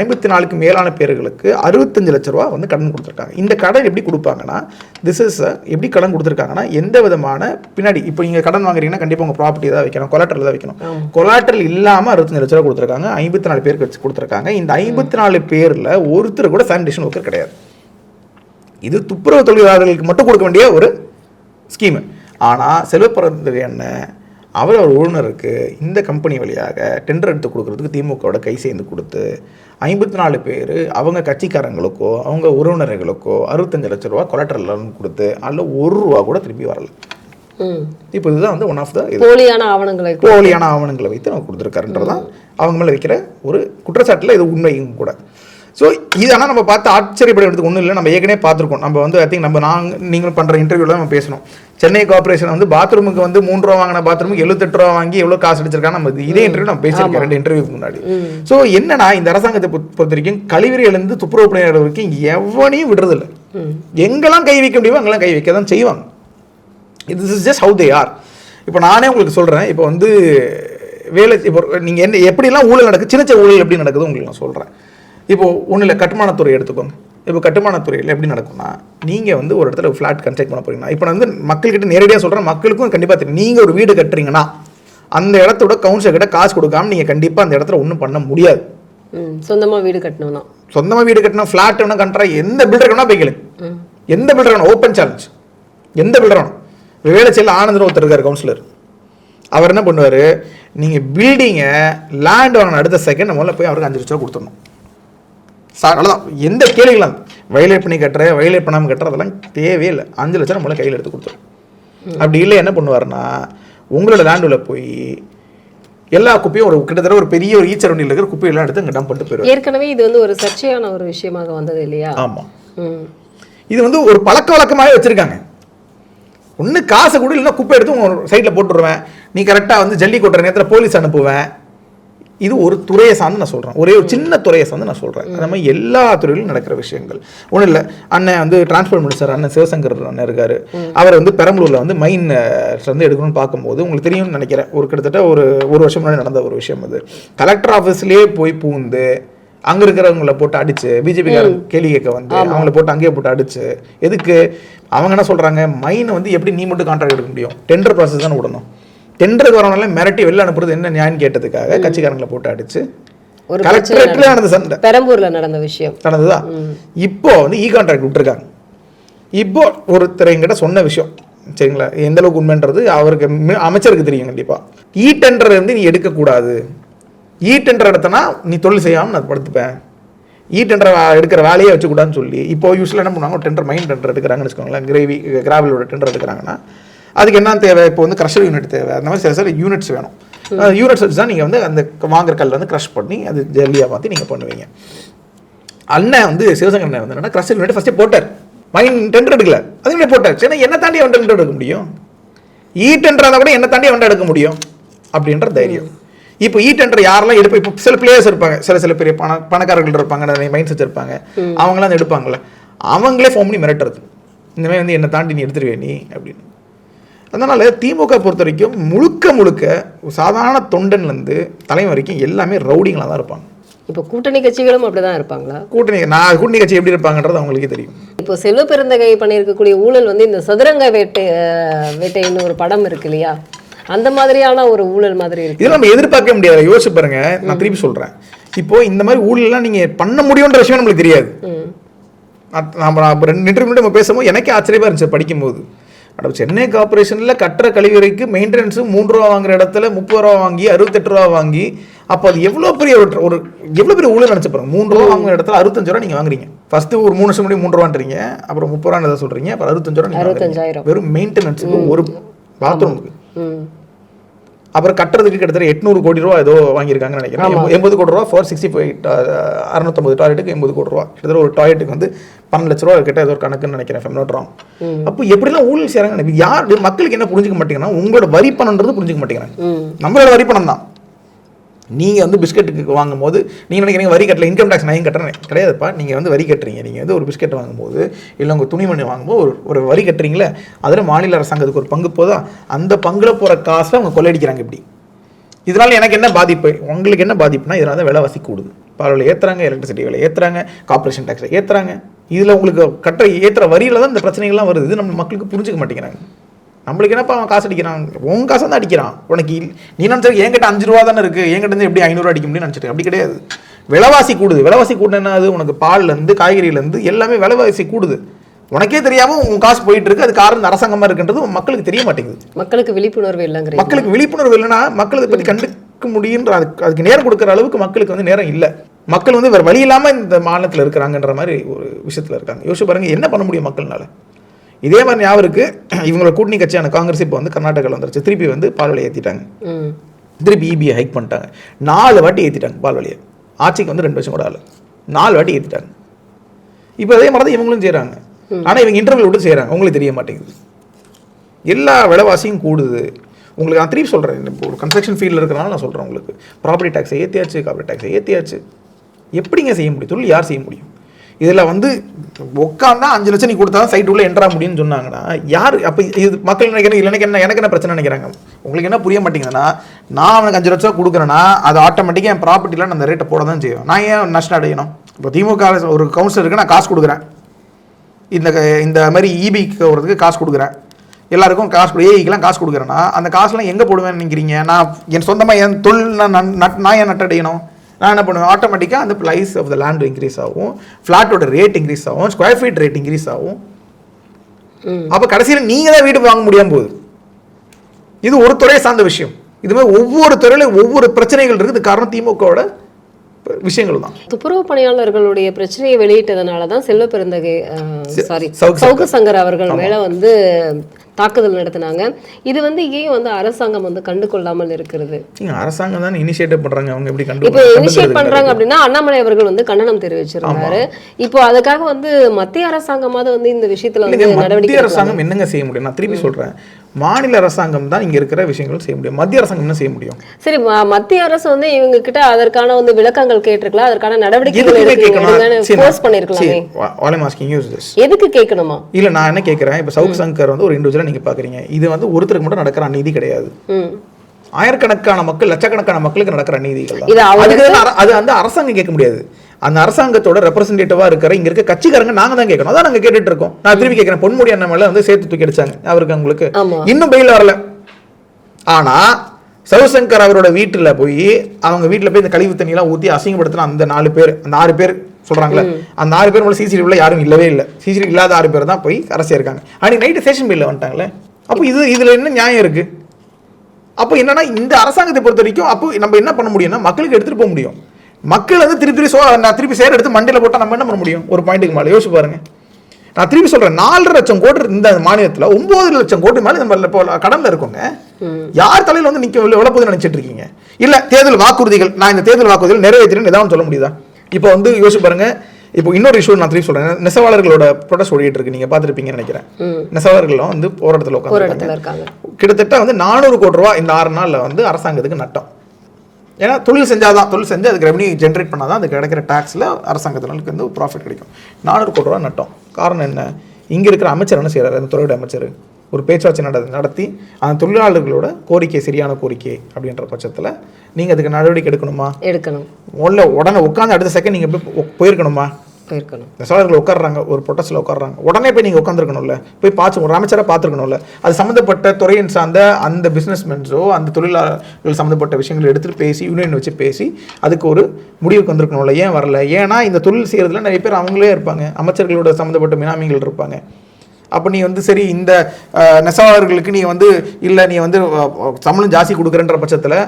S2: ஐம்பத்தி நாலுக்கு மேலான பேர்களுக்கு அறுபத்தஞ்சு லட்ச ரூபா வந்து கடன் கொடுத்துருக்காங்க. இந்த கடன் எப்படி கொடுப்பாங்கன்னா திஸ் இஸ் எப்படி கடன் கொடுத்துருக்காங்கன்னா எந்த விதமான பின்னாடி இப்போ நீங்கள் கடன் வாங்குறீங்கன்னா கண்டிப்பாக உங்கள் ப்ராப்பர்ட்டி தான் வைக்கணும் கொலாட்டரில் தான் வைக்கணும். கொலாட்டரல் இல்லாமல் அறுபத்தஞ்சு லட்ச ரூபா கொடுத்துருக்காங்க ஐம்பத்தி நாலு பேருக்கு வச்சு கொடுத்துருக்காங்க. இந்த ஐம்பத்தி நாலு பேரில் ஒருத்தர் கூட சானிடேஷன் ஒர்க்கர் கிடையாது. இது துப்புரவு தொழிலாளர்களுக்கு மட்டும் கொடுக்க வேண்டிய ஒரு ஸ்கீமு ஆனால் செல்வப்பிறந்தது என்ன? அவர் அவர் ஓனருக்கு இந்த கம்பெனி வழியாக டெண்டர் எடுத்து கொடுக்கறதுக்கு திமுகவோட கை சேர்ந்து கொடுத்து ஐம்பத்தி நாலு பேர் அவங்க கட்சிக்காரங்களுக்கோ அவங்க உறவினர்களுக்கோ அறுபத்தஞ்சு லட்ச ரூபா லோன் கொடுத்து அதில் ஒரு ரூபா கூட திருப்பி வரல. இப்போ இதுதான் வந்து ஒன் ஆஃப் த
S3: போலியான ஆவணங்களை
S2: போலியான ஆவணங்களை வைத்து நம்ம கொடுத்துருக்காருன்றதான் அவங்க மேலே வைக்கிற ஒரு குற்றச்சாட்டில் இது உண்மையும் கூட. ஸோ இதனால் நம்ம பார்த்து ஆச்சரியப்பட வேண்டியது ஒன்றும் இல்லை. நம்ம ஏற்கனவே பார்த்துருக்கோம். நம்ம வந்து ஐ திங்க் நம்ம நாங்கள் நீங்கள் பண்ணுற இன்டர்வியூவில் நம்ம பேசணும். சென்னை கார்பரேஷன் வந்து பாத்ரூமுக்கு வந்து மூணு ரூபா வாங்கின பாத்ரூமுக்கு எழுபத்தெட்டு ரூபா வாங்கி எவ்வளோ காசு அடிச்சிருக்காங்க? நம்ம இது- இன்டர்வியூ நம்ம பேசியிருக்கோம். ரெண்டு இன்டர்வியூக்கு முன்னாடி. ஸோ என்னன்னா இந்த அரசாங்கத்தை பொறுத்த வரைக்கும் கழிவறையிலேருந்து துப்புரவு பணியாளர் வரைக்கும் எவனையும் விடுறதில்ல. எங்கெல்லாம் கை வைக்க முடியுமோ அங்கெல்லாம் கை வைக்க தான் செய்வாங்க. இது is just how they are இப்போ நானே உங்களுக்கு சொல்கிறேன் இப்போ வந்து வேலை இப்போ நீங்கள் என்ன எப்படிலாம் ஊழல் நடக்குது சின்ன சின்ன ஊழல் எப்படி நடக்குது உங்களுக்கு நான் சொல்கிறேன் இப்போ ஒன்றும் இல்லை கட்டுமானத்துறை எடுத்துக்கோங்க. இப்போ கட்டுமானத்துறையில் எப்படி நடக்கும்னா நீங்கள் வந்து ஒரு இடத்துல ஃப்ளாட் கன்ஸ்ட்ரக்ட் பண்ண போறீங்கன்னா இப்போ நான் வந்து மக்கள்கிட்ட நேரடியாக சொல்கிறேன் மக்களுக்கும் கண்டிப்பாக தெரியும். நீங்கள் ஒரு வீடு கட்டுறீங்கன்னா அந்த இடத்தோட கவுன்சிலர் கிட்ட காசு கொடுக்காம நீங்கள் கண்டிப்பாக அந்த இடத்துல ஒன்றும் பண்ண முடியாது.
S3: ம், சொந்தமா வீடு கட்டணும்னா.
S2: சொந்தமாக வீடு கட்டணும் ஃப்ளாட் வேணும் கட்டுறா எந்த பில்டர் வேணா போய் எந்த பில்டர் வேணும் ஓப்பன் சேலஞ்ச் எந்த பில்டர் வேணும் வேலைச்சேரியில் ஆனந்தன் ஒருத்தர் இருக்கார் கவுன்சிலர் அவர் என்ன பண்ணுவார் நீங்கள் பில்டிங்கை லேண்ட் வாங்கின அடுத்த செகண்ட் முதல்ல போய் அவருக்கு அஞ்சு லட்ச ரூபா கொடுத்துடணும். சார் அவ்வளோதான் எந்த கேள்விகளும் வயலேட் பண்ணி கட்டுற வயலேட் பண்ணாமல் கட்டுற அதெல்லாம் தேவையே இல்லை. அஞ்சு லட்சம் நம்மள கையில் எடுத்து கொடுத்துரும். அப்படி இல்லை என்ன பண்ணுவாருன்னா உங்களோட லேண்டுல போய் எல்லா குப்பையும் ஒரு கிட்டத்தட்ட ஒரு பெரிய ஒரு ஈச்சர் வண்டியில் இருக்கிற குப்பையெல்லாம் எடுத்து அங்கே டம்ப் பண்ணிட்டு போயிடுவார்.
S3: ஏற்கனவே இது வந்து ஒரு சர்ச்சையான ஒரு விஷயமாக வந்தது இல்லையா?
S2: ஆமாம். இது வந்து ஒரு பழக்க வழக்கமாகவே வச்சிருக்காங்க. ஒன்று காசை கூட இல்லைன்னா குப்பை எடுத்து ஒரு சைடில் போட்டுருவேன். நீ கரெக்டாக வந்து ஜல்லி கொட்டுற நேரத்தில் போலீஸ் அனுப்புவேன். இது ஒரு துறையை சார்ந்து நான் சொல்கிறேன் ஒரே ஒரு சின்ன துறையை சார்ந்து நான் சொல்கிறேன் அந்த மாதிரி எல்லா துறையிலும் நடக்கிற விஷயங்கள். ஒன்றும் இல்லை. அண்ணன் வந்து டிரான்ஸ்போர்ட் மினிஸ்டர் அண்ணன் சிவசங்கர் அண்ணன் இருக்காரு. அவர் வந்து பெரம்பலூரில் வந்து மைன் வந்து எடுக்கணும்னு பார்க்கும்போது உங்களுக்கு தெரியும்னு நினைக்கிறேன். ஒரு கிட்டத்தட்ட ஒரு ஒரு வருஷம் முன்னாடி நடந்த ஒரு விஷயம் அது. கலெக்டர் ஆஃபீஸ்லேயே போய் பூந்து அங்க இருக்கிறவங்கள போட்டு அடிச்சு பிஜேபி கேள்வி கேட்க வந்து அவங்கள போட்டு அங்கேயே போட்டு அடிச்சு எதுக்கு? அவங்க என்ன சொல்றாங்க? மைனை வந்து எப்படி நீ மட்டும் கான்ட்ராக்ட் எடுக்க முடியும்? டெண்டர் ப்ராசஸ் தானே விடணும். டெண்டருக்கு வரவனால மிரட்டி வெளில அனுப்புறது என்ன நியாயம் கேட்டதுக்காக கட்சிக்காரங்களை போட்டு அடிச்சு
S3: ஒரு
S2: கலெக்டரேட்ல நடந்த சண்டை
S3: பெரம்பூர்ல நடந்த விஷயம்.
S2: நடந்ததா? இப்போ வந்து இ கான்ட்ராக்ட் விட்டுருக்காங்க. இப்போ ஒருத்தர் என்கிட்ட சொன்ன விஷயம் சரிங்களா? எந்த அளவுக்கு உண்மைன்றது அவருக்கு அமைச்சருக்கு தெரியும் கண்டிப்பா. இ டெண்டர் வந்து நீ எடுக்கக்கூடாது. இ டெண்டர் எடுத்தனா நீ தொழில் செய்யாமல் நான் படுத்துப்பேன். இ டெண்டர் எடுக்கிற வேலையே வச்சுக்கூடாதுன்னு சொல்லி இப்போ யூஸ்வலாக என்ன பண்ணுவாங்க? டெண்டர் மைண்ட் டெண்டர் எடுக்கிறாங்கன்னு வச்சுக்கோங்களேன். கிரேவி கிராவலோட டெண்டர் எடுக்கிறாங்கன்னா அதுக்கு என்ன தேவை? இப்போ வந்து க்ரஷர் யூனிட் தேவை. அந்த மாதிரி சில சில யூனிட்ஸ் வேணும். யூனிட்ஸ் வச்சு தான் நீங்கள் வந்து அந்த வாங்குற கல்ல வந்து க்ரஷ் பண்ணி அது ஜல்லியாக மாற்றி நீங்கள் பண்ணுவீங்க. அண்ணன் வந்து சிவசங்கர் அண்ணன் வந்து என்னன்னா கிரஸ்டல் யூனிட் ஃபஸ்ட்டே போட்டார். மைன் டெண்டர் எடுக்கல. அதுவே போட்டார். சரி என்ன தாண்டி அவன் டெண்டர் எடுக்க முடியும்? ஈ டெண்டர் இருந்தால் கூட என்ன தாண்டி அவன் எடுக்க முடியும்? அப்படின்ற தைரியம். இப்போ ஈ டெண்டர் யாரெல்லாம் எடுப்பா இப்போ சில பிளேயர்ஸ் இருப்பாங்க. சில சில பெரிய பண பணக்காரர்கள் இருப்பாங்க நிறைய மைண்ட்ஸ் வச்சிருப்பாங்க. அவங்களாம் வந்து எடுப்பாங்கல்ல. அவங்களே ஃபோன் பண்ணி மிரட்டுறது. இந்த மாதிரி வந்து என்னை தாண்டி நீ எடுத்துருவே நீ அப்படின்னு. அதனால் திமுக பொறுத்த வரைக்கும் முழுக்க முழுக்க சாதாரண தொண்டன்லேருந்து தலைமை வரைக்கும் எல்லாமே ரவுடிங்களாக தான் இருப்பாங்க.
S3: இப்போ கூட்டணி கட்சிகளும் அப்படிதான் இருப்பாங்களா?
S2: கூட்டணி நான் கூட்டணி கட்சி எப்படி இருப்பாங்கன்றது அவங்களுக்கே தெரியும்.
S3: இப்போ செல்வ பெருந்தகை பண்ணியிருக்கக்கூடிய ஊழல் வந்து இந்த சதுரங்க வேட்டை வேட்டைன்னு ஒரு படம் இருக்கு இல்லையா? அந்த மாதிரியான ஒரு ஊழல் மாதிரி இருக்கு.
S2: இதெல்லாம் நம்ம எதிர்பார்க்க முடியாது. யோசிச்சு பாருங்க. நான் திருப்பி சொல்கிறேன் இப்போ இந்த மாதிரி ஊழல்லாம் நீங்கள் பண்ண முடியுன்ற விஷயம் நம்மளுக்கு தெரியாது. நம்ம ரெண்டு இன்டர்வியூ நம்ம பேசும்போது எனக்கே ஆச்சரியமா இருந்துச்சு படிக்கும்போது. அட சென்னை கார்பரேஷனில் கட்டுற கழிவறைக்கு மெயின்டெனன்ஸு மூன்று ரூபா வாங்குற இடத்துல முப்பது ரூபா வாங்கி அறுபத்தெட்டு ரூபா வாங்கி அப்போ அது எவ்வளோ பெரிய ஒரு எவ்வளோ பெரிய ஊழல் நினச்சி பாருங்க. மூன்று ரூபா வாங்குற இடத்துல அறுபத்தஞ்சு ரூபா நீங்கள் வாங்குறீங்க. ஃபர்ஸ்ட் ஒரு மூணு வருஷம் முன்னாடி மூன்று ரூபான்றீங்க. அப்புறம் முப்பது ரூபா ஏதாவது சொல்கிறீங்க அப்புறம் அறுபத்தஞ்சு ரூபா நீங்கள். வெறும் மெயின்டெனன்ஸுக்கு ஒரு பாத்ரூமுக்கு அப்புறம் கட்டுறதுக்கு கிட்டத்தட்ட எட்நூறு கோடி ரூபா ஏதோ வாங்கியிருக்காங்கன்னு நினைக்கிறேன். எண்பது- கோடி ரூபா ஃபோர் சிக்ஸ்டி ஃபைவ் அறுநூத்தம்பது டாய்லெட்டுக்கு எண்பது கோடி ரூபா. கிட்டத்தட்ட ஒரு டாய்லெட்டுக்கு வந்து பன்னெண்டு லட்ச ரூபா கிட்ட ஏதோ ஒரு கணக்குன்னு நினைக்கிறேன் ஃபெம் நாட் ராங் அப்போ எப்படிலாம் ஊழல் செய்கிறாங்க யார் மக்களுக்கு என்ன புரிஞ்சுக்க மாட்டேங்கன்னா உங்களோட வரி பணம்ன்றது புரிஞ்சுக்க மாட்டேங்கிறாங்க. நம்மளோட வரி பணம் தான் நீங்கள் வந்து பிஸ்கெட்டுக்கு வாங்கும்போது நீங்கள் நினைக்கிறீங்க வரி கட்டல இன்கம் டேக்ஸ் நான் கட்டுறேன் கிடையாதுப்பா. நீங்கள் வந்து வரி கட்டுறீங்க. நீங்கள் வந்து ஒரு பிஸ்கெட் வாங்கும்போது இல்லை உங்கள் துணிமணி வாங்கும்போது ஒரு ஒரு வரி கட்டுறீங்களே அதில் மாநில அரசாங்கத்துக்கு ஒரு பங்கு போதா அந்த பங்கில் போகிற காசை அவங்க கொள்ளையடிக்கிறாங்க இப்படி. இதனால் எனக்கு என்ன பாதிப்பு? உங்களுக்கு என்ன பாதிப்புனா இதனால் தான் விலைவாசி கூடுது. பரவாயில்ல ஏற்றுறாங்க எலக்ட்ரிசிட்டி விலை ஏற்றுறாங்க கார்பரேஷன் டேக்ஸை ஏற்றுறாங்க இதில் உங்களுக்கு கட்ட ஏற்றுற வரியில் தான் இந்த பிரச்சனைகள்லாம் வருது. இது நம்ம மக்களுக்கு புரிஞ்சுக்க மாட்டேங்கிறாங்க. நம்மளுக்கு என்னப்பா அவன் காசு அடிக்கிறான்? உன் காசை தான் அடிக்கிறான். உனக்கு நீ நினச்சா என்கிட்ட அஞ்சு ரூபா தானே இருக்குது என்கிட்ட இருந்து எப்படி ஐநூறு அடிக்க முடியும்னு நினச்சிட்டு அப்படி கிடையாது. விலைவாசி கூடுது. விலைவாசி கூடுனா அது உனக்கு பால்லேருந்து காய்கறியிலேருந்து எல்லாமே விலைவாசி கூடுது. உனக்கே தெரியாம உன் காசு போயிட்டு இருக்கு. அது காரணம் அரசாங்கமா இருக்குன்றது மக்களுக்கு தெரிய மாட்டேங்குது.
S3: மக்களுக்கு விழிப்புணர்வு இல்லைங்கிறீங்க.
S2: மக்களுக்கு விழிப்புணர்வு இல்லைன்னா மக்கள் இதை பற்றி கண்டுக்க முடியுன்ற அதுக்கு அதுக்கு நேரம் கொடுக்குற அளவுக்கு மக்களுக்கு வந்து நேரம் இல்லை. மக்கள் வந்து வேறு வழி இல்லாமல் இந்த மாநிலத்தில் இருக்கிறாங்கன்ற மாதிரி ஒரு விஷயத்தில் இருக்காங்க. யோசிச்சு பாருங்க என்ன பண்ண முடியும் மக்கள்னால? இதே மாதிரி ஞாபகம் இருக்கு. இவங்களோட கூட்டணி கட்சியான காங்கிரஸ் இப்போ வந்து கர்நாடகாவில் வந்துருச்சு. திருப்பி வந்து பால் விலை ஏற்றிட்டாங்க திருப்பி இபிஐ ஹைக் பண்ணிட்டாங்க. நாலு வாட்டி ஏற்றிட்டாங்க பால் விலையை ஆட்சிக்கு வந்து ரெண்டு வருஷம் கூட ஆகல. நாலு வாட்டி ஏற்றிட்டாங்க இப்போ அதே மாதிரி தான் இவங்களும் செய்கிறாங்க ஆனால் இவங்க இன்டர்வியூ விட்டு செய்கிறாங்க உங்களுக்கு தெரிய மாட்டேங்குது. எல்லா விலைவாசியும் கூடுது. உங்களுக்கு நான் திருப்பி சொல்கிறேன் இப்போ ஒரு கன்ஸ்ட்ரக்ஷன் ஃபீல்டில் இருக்கிறனால நான் சொல்கிறேன் உங்களுக்கு. ப்ராப்பர்ட்டி டேக்ஸை ஏற்றியாச்சு கார்பரேட் டேக்ஸை ஏற்றியாச்சு எப்படிங்க செய்ய முடியும்? தொழில் யார் செய்ய முடியும்? இதில் வந்து உட்காந்தா அஞ்சு லட்சம் நீ கொடுத்தா சைட் உள்ளே என்ட்ரா முடியும்னு சொன்னாங்கன்னா யார்? அப்போ இது மக்கள் நினைக்கிறேன் இல்லை எனக்கு என்ன எனக்கு என்ன பிரச்சனை நினைக்கிறாங்க? உங்களுக்கு என்ன புரிய மாட்டேங்குதுன்னா நான் அவனுக்கு அஞ்சு லட்சம் கொடுக்குறேன்னா அது ஆட்டோமேட்டிக்காக என் ப்ராப்பர்ட்டியில் நான் அந்த ரேட்டை போட தான் செய்வேன். நான் ஏன் நஷ்டம் அடையணும்? இப்போ திமுக ஒரு கவுன்சிலருக்கு நான் காசு கொடுக்குறேன். இந்த க- இந்த மாதிரி இபிக்கு வரதுக்கு காசு கொடுக்குறேன். எல்லாருக்கும் காசு கொடு ஏஐக்கெலாம் காசு கொடுக்குறேன்னா அந்த காசுலாம் எங்கே போடுவேன்னு நினைக்கிறீங்க நான் என் சொந்தமாக என் தொழில் நான் நன்- நட்- நான் ஏன் நட்டடையணும்? நான் என்ன பண்ணுவேன்? ஆட்டோமேட்டிக்காக அந்த price of the land increase ஆகும். ஃப்ளாட்டோட ரேட் இன்க்ரீஸ் ஆகும். ஸ்கொயர் ஃபீட் ரேட் இன்க்ரீஸ் ஆகும். அப்போ கடைசியில் நீங்கள் தான் வீடு வாங்க முடியாம போகுது. இது ஒரு துறையை சார்ந்த விஷயம். இது மாதிரி ஒவ்வொரு துறையிலும் ஒவ்வொரு பிரச்சனைகள் இருக்குது. காரணம் திமுகவோட விஷயங்கள் தான்.
S3: துப்புரவு பணியாளர்களுடைய பிரச்சனையை வெளியிட்டதுனால தான் செல்வ பெருந்தகை சாரி
S2: சவுக்கு
S3: சங்கர். அவர்கள் மேல வந்து தாக்குதல் நடத்தினாங்க. இது வந்து ஏன் வந்து அரசாங்கம் வந்து கண்டு கொள்ளாமல் இருக்கிறது
S2: அரசாங்கம் தான் இனிஷியேட்டிவ் பண்றாங்க? அவங்க எப்படி கண்டு
S3: இப்போ இனிஷியேட். பண்றாங்க அப்படின்னா அண்ணாமலை அவர்கள் வந்து கண்டனம் தெரிவிச்சிருந்தாரு. இப்போ அதுக்காக வந்து மத்திய அரசாங்கமாவது வந்து இந்த விஷயத்துல வந்து நடவடிக்கை.
S2: அரசாங்கம் என்னங்க செய்ய முடியும்? நான் திருப்பி சொல்றேன். மாநில அரசாங்கம் தான் இங்க இருக்கிற விஷயங்கள் செய்ய முடியும். மத்திய அரசாங்கம் என்ன செய்ய முடியும்?
S3: சரி மத்திய அரசு வந்து இவங்க கிட்ட அதற்கான வந்து விளக்கங்கள் கேட்டிருக்கலாம். அதற்கான நடவடிக்கைகள். எதுக்கு கேட்கணுமா?
S2: இல்ல நான் என்ன கேட்கறேன்? இப்ப சவுக் சங்கர் வந்து ஒரு இண்டிவிஜுவலா நீங்க பாக்குறீங்க. இது வந்து ஒருத்தருக்கு மட்டும் நடக்கிற அநீதி கிடையாது. ஆயிரக்கணக்கான மக்கள் லட்சக்கணக்கான மக்களுக்கு நடக்கிற அநீதிகள் அது வந்து அரசாங்கம் கேட்க முடியாது. அந்த அரசாங்கத்தோட ரெப்ரசன்டேட்டிவா இருக்கிற இங்க இருக்க கட்சிக்காரங்க நாங்க தான் கேட்கணும். அதான் நாங்க கேட்டுட்டு இருக்கோம் நான் திருப்பி கேட்கிறேன். பொன்முடி அண்ணன் மேல வந்து சேர்த்து தூக்கி அடிச்சாங்க. அவருக்கு உங்களுக்கு. இன்னும் பெயில் வரல. ஆனா சவுசங்கர் அவரோட வீட்டுல போய் அவங்க வீட்டுல போய் இந்த கழிவு தண்ணி எல்லாம் ஊத்தி அசிங்கப்படுத்தின அந்த நாலு பேர் அந்த ஆறு பேர் சொல்றாங்களே அந்த ஆறு பேர் சிசிடிவில யாரும் இல்லவே இல்லை. சிசிடிவி இல்லாத ஆறு பேர் தான் போய் அரசியா இருக்காங்க. அன்னைக்கு நைட்டு ஸ்டேஷன் பில்ல வந்துட்டாங்களே. அப்போ இது இதுல என்ன நியாயம் இருக்கு? அப்போ என்னன்னா இந்த அரசாங்கத்தை பொறுத்த வரைக்கும் அப்போ நம்ம என்ன பண்ண முடியும்னா மக்களுக்கு எடுத்துட்டு போக முடியும். மக்கள் வந்து திருப்பி சோ நான் திருப்பி சேர் எடுத்து மண்டியில போட்டா நம்ம என்ன பண்ண முடியும்? ஒரு பாயிண்ட்டுக்கு மேலே. யோசிச்சு பாருங்க. நான் திருப்பி சொல்றேன் நாலரை லட்சம் கோடி இந்த மாநிலத்துல ஒன்பது லட்சம் கோடி மேலே நம்ம இப்போ கடன்ல இருக்கோங்க. யார் தலையில வந்து நிக்க விளப்பது நினைச்சிட்டு இருக்கீங்க? இல்ல தேர்தல் வாக்குறுதிகள் நான் இந்த தேர்தல் வாக்குறுதிகள் நிறைவேற்றினேன் ஏதாவது சொல்ல முடியுதா? இப்போ வந்து யோசிச்சு பாருங்க இப்போ இன்னொரு இஷ்யூ நான் திருப்பி சொல்றேன். நெசவாளர்களோட ப்ரொடெஸ்ட் ஓடிட்டு இருக்கு. நீங்க பார்த்திருப்பீங்கன்னு நினைக்கிறேன். நெசவாளர்களும் வந்து போராட்டத்தில் உட்காந்து கிட்டத்தட்ட வந்து நானூறு கோடி ரூபா இந்த ஆறு நாளில் வந்து அரசாங்கத்துக்கு நட்டம். ஏன்னா தொழில் செஞ்சாதான் தொழில் செஞ்சு அதுக்கு ரெவன்யூ ஜென்ரேட் பண்ணாதான் அதுக்கு கிடைக்கிற டேக்ஸில் அரசாங்கத்தினருக்கு வந்து ப்ராஃபிட் கிடைக்கும். நானூறு கோடி ரூபா நட்டம். காரணம் என்ன? இங்கே இருக்கிற அமைச்சர் என்ன செய்கிறாரு அந்த துறையோட அமைச்சர். ஒரு பேச்சுவார்த்தை நட நடத்தி அந்த தொழிலாளர்களோட கோரிக்கை சரியான கோரிக்கை அப்படின்ற பட்சத்தில் நீங்கள் அதுக்கு நடவடிக்கை எடுக்கணுமா?
S3: எடுக்கணும்.
S2: உள்ள உடனே உட்காந்து அடுத்த செகண்ட் நீங்கள் போயிருக்கணுமா?
S3: போயிருக்கணும்.
S2: சோழர்கள் உட்காடுறாங்க ஒரு பொட்டஸில் உட்காடுறாங்க உடனே போய் நீங்கள் உட்காந்துருக்கணும்ல போய் பார்த்து ஒரு அமைச்சராக பார்த்துருக்கணும்ல. அது சம்மந்தப்பட்ட துறையின் சார்ந்த அந்த பிஸ்னஸ்மென்ஸோ அந்த தொழிலாளர்கள் சம்மந்தப்பட்ட விஷயங்களை எடுத்துகிட்டு பேசி யூனியன் வச்சு பேசி அதுக்கு ஒரு முடிவுக்கு வந்திருக்கணும்ல. ஏன் வரல? ஏன்னா இந்த தொழில் செய்கிறதுல நிறைய பேர் அவங்களே இருப்பாங்க. அமைச்சர்களோட சம்மந்தப்பட்ட மினாமிகள் இருப்பாங்க. அப்போ நீ வந்து சரி இந்த நெசவாளர்களுக்கு நீ வந்து இல்லை நீ வந்து சம்பளம் ஜாஸ்தி கொடுக்குறன்ற பட்சத்தில்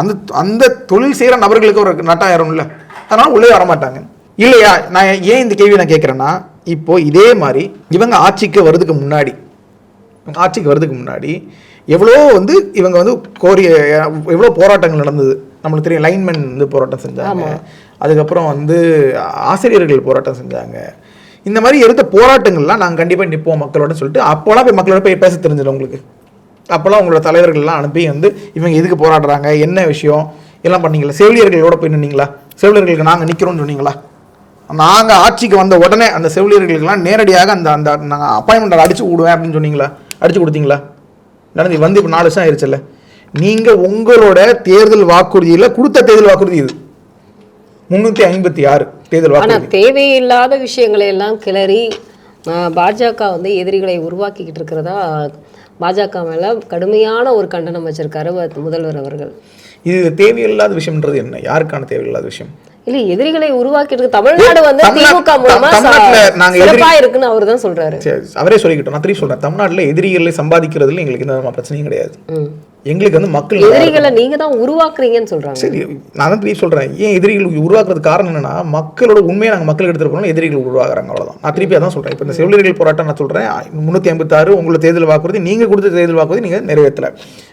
S2: அந்த அந்த தொழில் செய்கிற நபர்களுக்கு ஒரு நட்டாயிரம் இல்லை அதனால் உள்ளே வரமாட்டாங்க. இல்லையா நான் ஏன் இந்த கேள்வி நான் கேட்குறேன்னா இப்போ இதே மாதிரி இவங்க ஆட்சிக்கு வர்றதுக்கு முன்னாடி ஆட்சிக்கு வர்றதுக்கு முன்னாடி எவ்வளோ வந்து இவங்க வந்து கோரிய எவ்வளோ போராட்டங்கள் நடந்தது. நம்மளுக்கு தெரியும் லைன்மேன் வந்து போராட்டம் செஞ்சாங்க. அதுக்கப்புறம் வந்து ஆசிரியர்கள் போராட்டம் செஞ்சாங்க. இந்த மாதிரி எடுத்த போராட்டங்கள்லாம் நாங்கள் கண்டிப்பாக நிற்போம் மக்களோட சொல்லிட்டு அப்போலாம் போய் மக்களோட போய் பேச தெரிஞ்சிடும் உங்களுக்கு. அப்போல்லாம் உங்களோட தலைவர்கள்லாம் அனுப்பி வந்து இவங்க எதுக்கு போராடுறாங்க என்ன விஷயம் எல்லாம் பண்ணீங்களா? செவிலியர்களோட போய் நின்னீங்களா? செவிலியர்களுக்கு நாங்கள் நிற்கிறோம்னு சொன்னீங்களா? நாங்கள் ஆட்சிக்கு வந்த உடனே அந்த செவிலியர்களுக்கெல்லாம் நேரடியாக அந்த அந்த நாங்கள் அப்பாயின்மெண்ட் அடிச்சு விடுவேன் அப்படின்னு சொன்னீங்களா? அடிச்சு கொடுத்தீங்களா? நடந்து வந்து இப்போ நாலு வருஷம் ஆயிடுச்சுல்ல நீங்கள் உங்களோட தேர்தல் வாக்குறுதியில் கொடுத்த தேர்தல் வாக்குறுதி இது. முந்நூற்றி ஐம்பத்தி ஆறு தேர்தல் வாக்குறுதி.
S3: தேவையில்லாத விஷயங்களை எல்லாம் கிளறி பாஜக வந்து எதிரிகளை உருவாக்கிக்கிட்டு இருக்கிறதா பாஜக மேல கடுமையான ஒரு கண்டனம் வச்சிருக்காரு முதல்வர் அவர்கள்.
S2: இது தேவையில்லாத விஷயம்ன்றது என்ன? யாருக்கான தேவையில்லாத விஷயம்?
S3: இல்ல எதிரிகளை உருவாக்கிட்டு தமிழ்நாடு வந்து திமுக மூலமா சிறப்பா இருக்குன்னு அவர் தான் சொல்றாரு.
S2: அவரே சொல்லிக்கிட்டோம். நான் திரும்பி சொல்கிறேன் தமிழ்நாட்டில் எதிரிகளை சம்பாதிக்கிறதுல எங்களுக்கு எந்த பிரச்சனையும் கிடையாது. எங்களுக்கு வந்து மக்கள்
S3: எதிரிகளை நீங்க தான் உருவாக்குறீங்கன்னு சொல்றாங்க.
S2: சரி நான் தான் திருப்பி சொல்கிறேன் ஏன் எதிரிகள் உருவாக்குறது காரணம் என்னன்னா மக்களோட உண்மையை நாங்கள் மக்களுக்கு எடுத்துகிட்டு போகணும் எதிரிகள் உருவாக்குறாங்க அவ்வளோதான் நான் திருப்பி அதான் சொல்கிறேன் இப்போ இந்த செவிலியர்கள் போராட்டம் நான் சொல்கிறேன் முந்நூற்றி ஐம்பத்தாறு உங்களோட தேர்தல் வாக்குறுதி நீங்கள் கொடுத்த தேர்தல் வாக்குறுதி நீங்கள் நிறைவேற்றலை.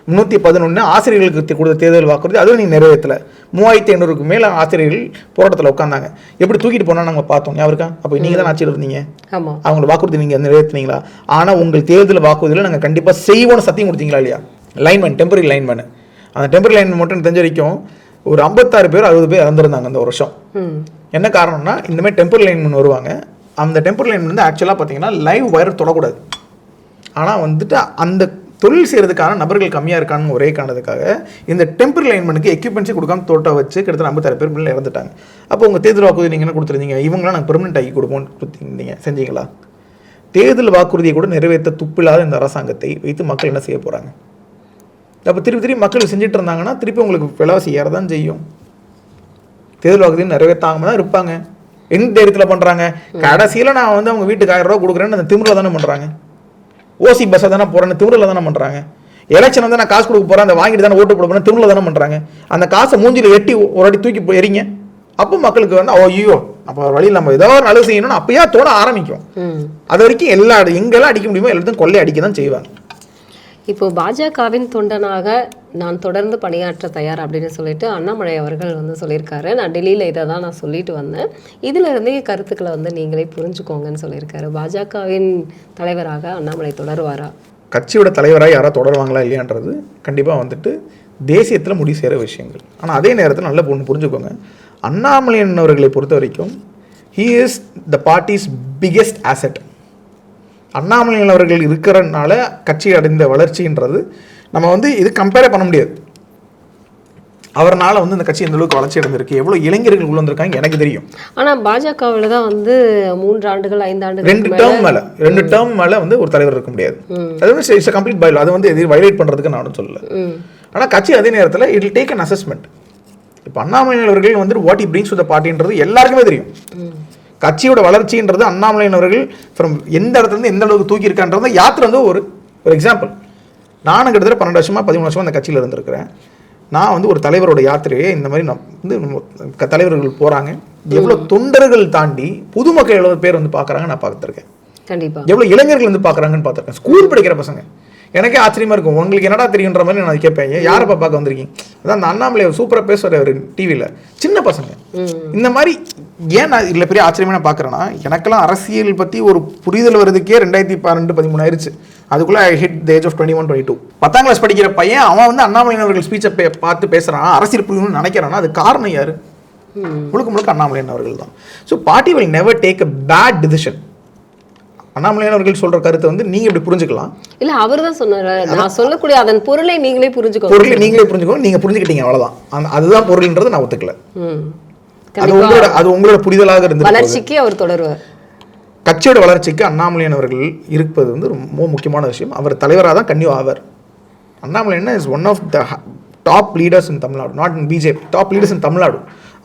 S2: முந்நூற்றி பதினொன்று ஆசிரியர்களுக்கு கொடுத்த தேர்தல் வாக்குறுதி அதுவும் நீங்கள் நிறைவேற்றலை. மூவாயிரத்தி ஐநூறுக்கு மேலே ஆசிரியர்கள் போராட்டத்தில் உட்காந்தாங்க எப்படி தூக்கிட்டு போனால் நாங்கள் பார்த்தோம். இருக்கா? அப்போ நீங்கள் தான் ஆட்சியில் இருந்தீங்க. அவங்களோட வாக்குறுதி நீங்கள் நிறைவேற்றினீங்களா? ஆனால் உங்கள் தேர்தல் வாக்குறுதியில் நாங்கள் கண்டிப்பாக செய்வோம்னு சத்தியம் கொடுத்தீங்களா இல்லையா? லைன்மேன் டெம்பரரி லைன்மேன் அந்த டெம்பரரி லைன்மேன் மட்டும் தெரிஞ்ச வரைக்கும் ஒரு ஐம்பத்தாறு பேர் அறுபது பேர் இறந்துருந்தாங்க அந்த வருஷம். என்ன காரணம்னா இந்த மாதிரி டெம்பரரி லைன்மேன் வருவாங்க. அந்த டெம்பரரி லைன்மேன் வந்து ஆக்சுவலாக பார்த்தீங்கன்னா லைவ் வயர் தொடக்கூடாது. ஆனால் வந்துட்டு அந்த தொழில் செய்கிறதுக்கான நபர்கள் கம்மியாக இருக்கான்னு ஒரே காரணத்துக்காக இந்த டெம்பரரி லைன்மேனுக்கு எக்யூப்மெண்ட்ஸே கொடுக்காம தோட்டம் வச்சு கிட்டத்தட்ட ஐம்பத்தாறு பேர் பிள்ளை இறந்துட்டாங்க. அப்போ உங்கள் தேர்தல் வாக்குறுதி நீங்கள் என்ன கொடுத்துருந்தீங்க? இவங்களாம் நாங்கள் பெர்மனெண்ட் ஆக்கி கொடுப்போம்னு கொடுத்துருந்தீங்க. செஞ்சீங்களா? தேர்தல் வாக்குறுதியை கூட நிறைவேற்ற துப்பில்லாத இந்த அரசாங்கத்தை வைத்து மக்கள் என்ன செய்ய போகிறாங்க அப்போ திருப்பி திருப்பி மக்கள் செஞ்சுட்டு இருந்தாங்கன்னா திருப்பி உங்களுக்கு விலைவாசி ஏறதான் செய்யும். தேர்தல் வாக்குறுதி நிறைவேற்றாம தான் இருப்பாங்க. எந்த தைரியத்தில் பண்ணுறாங்க கடைசியில் நான் வந்து அவங்க வீட்டுக்கு ஆயிரம் ரூபா கொடுக்குறேன்னு அந்த திமிரில் தானே பண்ணுறாங்க ஓசி பஸ்ஸை தானே போகிறேன்னு திமிரில் தானே பண்ணுறாங்க எலெக்ஷன் வந்து நான் காசு கொடுக்க போகிறேன் அந்த வாங்கிட்டு தானே ஓட்டு போட போகிறேன் திமிரில் தானே பண்ணுறாங்க அந்த காசை மூஞ்சில எட்டி ஒரு வாட்டி தூக்கி போய் எறிங்க. அப்போ மக்களுக்கு வந்து ஓ ஐயோ அப்போ வழியில் நம்ம ஏதோ ஒரு நல்லது செய்யணும்னு அப்பயே தோண ஆரம்பிக்கும். அது வரைக்கும் எல்லா எங்கெல்லாம் அடிக்க முடியுமோ எல்லாத்தையும் கொள்ளை அடிக்க தான் செய்வாங்க.
S3: இப்போ பாஜகவின் தொண்டனாக நான் தொடர்ந்து பணியாற்ற தயார் அப்படின்னு சொல்லிட்டு அண்ணாமலை அவர்கள் வந்து சொல்லியிருக்காரு. நான் டெல்லியில் இதை தான் நான் சொல்லிட்டு வந்தேன். இதிலிருந்தே கருத்துக்களை வந்து நீங்களே புரிஞ்சுக்கோங்கன்னு சொல்லியிருக்காரு. பாஜகவின் தலைவராக அண்ணாமலை தொடருவாரா?
S2: கட்சியோட தலைவராக யாராவது தொடருவாங்களா இல்லையான்றது கண்டிப்பாக வந்துட்டு தேசியத்தில் முடிவு செய்கிற விஷயங்கள். ஆனால் அதே நேரத்தில் நல்ல பொண்ணு புரிஞ்சுக்கோங்க. அண்ணாமலையன் அவர்களை பொறுத்த வரைக்கும் he is the party's biggest asset Annamalai அவர்கள் இருக்கிறனால கட்சி அடைந்த வளர்ச்சின்றது நம்ம வந்து இது கம்பேரே பண்ண முடியாது. அவர்னால வந்து இந்த கட்சி எந்த அளவுக்கு வளர்ச்சி அடைந்திருக்கு எவ்வளோ இளைஞர்கள் உள்ள வந்திருக்காங்க எனக்கு தெரியும்.
S3: ஆனா பாஜகவில் தான் வந்து மூன்று ஆண்டுகள் ஐந்து ஆண்டுகள்
S2: ரெண்டு டேர்ம் மேல ரெண்டு டேர்ம் மேல வந்து ஒரு தலைவர் இருக்க முடியாது. அது வந்து இட்ஸ் கம்ப்ளீட் பைல் அது வந்து எது வயலேட் பண்றதுக்கு நானும் சொல்லல. ஆனா கட்சி அதே நேரத்துல இட் டேக் அன் அசஸ்மெண்ட் இப்போ அண்ணாமலை அவர்கள் வந்து what he brings to the பார்ட்டின்றது எல்லாருக்குமே தெரியும். கட்சியோட வளர்ச்சின்றது அண்ணாமலையின் அவர்கள் ஃப்ரம் எந்த இடத்துல இருந்து எந்த அளவுக்கு தூக்கி இருக்கான்றது யாத்திரை வந்து ஒரு ஒரு எக்ஸாம்பிள் நானும் கிட்டத்தட்ட பன்னெண்டு வருஷமா பதிமூணு வருஷமா அந்த கட்சியில் இருந்திருக்கிறேன். நான் வந்து ஒரு தலைவரோட யாத்திரையை இந்த மாதிரி நான் வந்து தலைவர்கள் போறாங்க. எவ்வளவு தொண்டர்கள் தாண்டி பொதுமக்கள் எவ்வளவு பேர் வந்து பார்க்கறாங்க நான் பார்த்துருக்கேன்.
S3: கண்டிப்பா.
S2: எவ்வளவு இளைஞர்கள் வந்து பார்க்கறாங்கன்னு பார்த்துருக்கேன். ஸ்கூல் படிக்கிற பசங்க. எனக்கே ஆச்சரியமா இருக்கும். உங்களுக்கு என்னடா தெரியுன்ற மாதிரி நான் கேட்பேன். யாரப்பா பார்க்க வந்திருக்கீங்க? அதான் அந்த அண்ணாமலை சூப்பரா பேசுவார் அவர் டிவியில் சின்ன பசங்க. இந்த மாதிரி ஏன் நான் இதில் பெரிய ஆச்சரியமா நான் பார்க்குறேன்னா எனக்கெல்லாம் அரசியல் பற்றி ஒரு புரிதல் வர்றதுக்கே ரெண்டாயிரத்தி பன்னெண்டு பதிமூணு ஆயிருச்சு. அதுக்குள்ள I hit the age of twenty one twenty two பத்தாம் கிளாஸ் படிக்கிற பையன் அவன் வந்து அண்ணாமலை அவர்கள் ஸ்பீச்சை பார்த்து பேசுறான். அரசியல் புரியணும்னு நினைக்கிறான்னா அது காரணம் யாரு? முழுக்க முழுக்க அண்ணாமலையன் அவர்கள் தான். So party will never take a bad decision Annamalai அவர்கள் சொல்ற கருத்தை வந்து நீங்க இப்படி புரிஞ்சுக்கலாம்.
S3: இல்ல அவர் தான் சொன்னாரு. நான் சொல்லக்கூடிய அதன் பொருளை நீங்களே புரிஞ்சுக்கோங்க.
S2: பொருளை நீங்களே புரிஞ்சுக்கணும் நீங்க புரிஞ்சுக்கிட்டீங்க அவ்வளவுதான். அதுதான் பொருள்ன்றது நான் ஒத்துக்கல. அது உங்களோட அது உங்களோட புரிதலாக இருந்து
S3: வளர்ச்சிக்கு அவர் தொடருவார்.
S2: கட்சியோட வளர்ச்சிக்கு அண்ணாமலையான் அவர்கள் இருப்பது வந்து ரொம்ப முக்கியமான விஷயம். அவர் தலைவராக தான் கன்னியூ ஆவார். Annamalai is one of the top leaders in Tamil Nadu. Not in BJP top leaders in Tamil Nadu.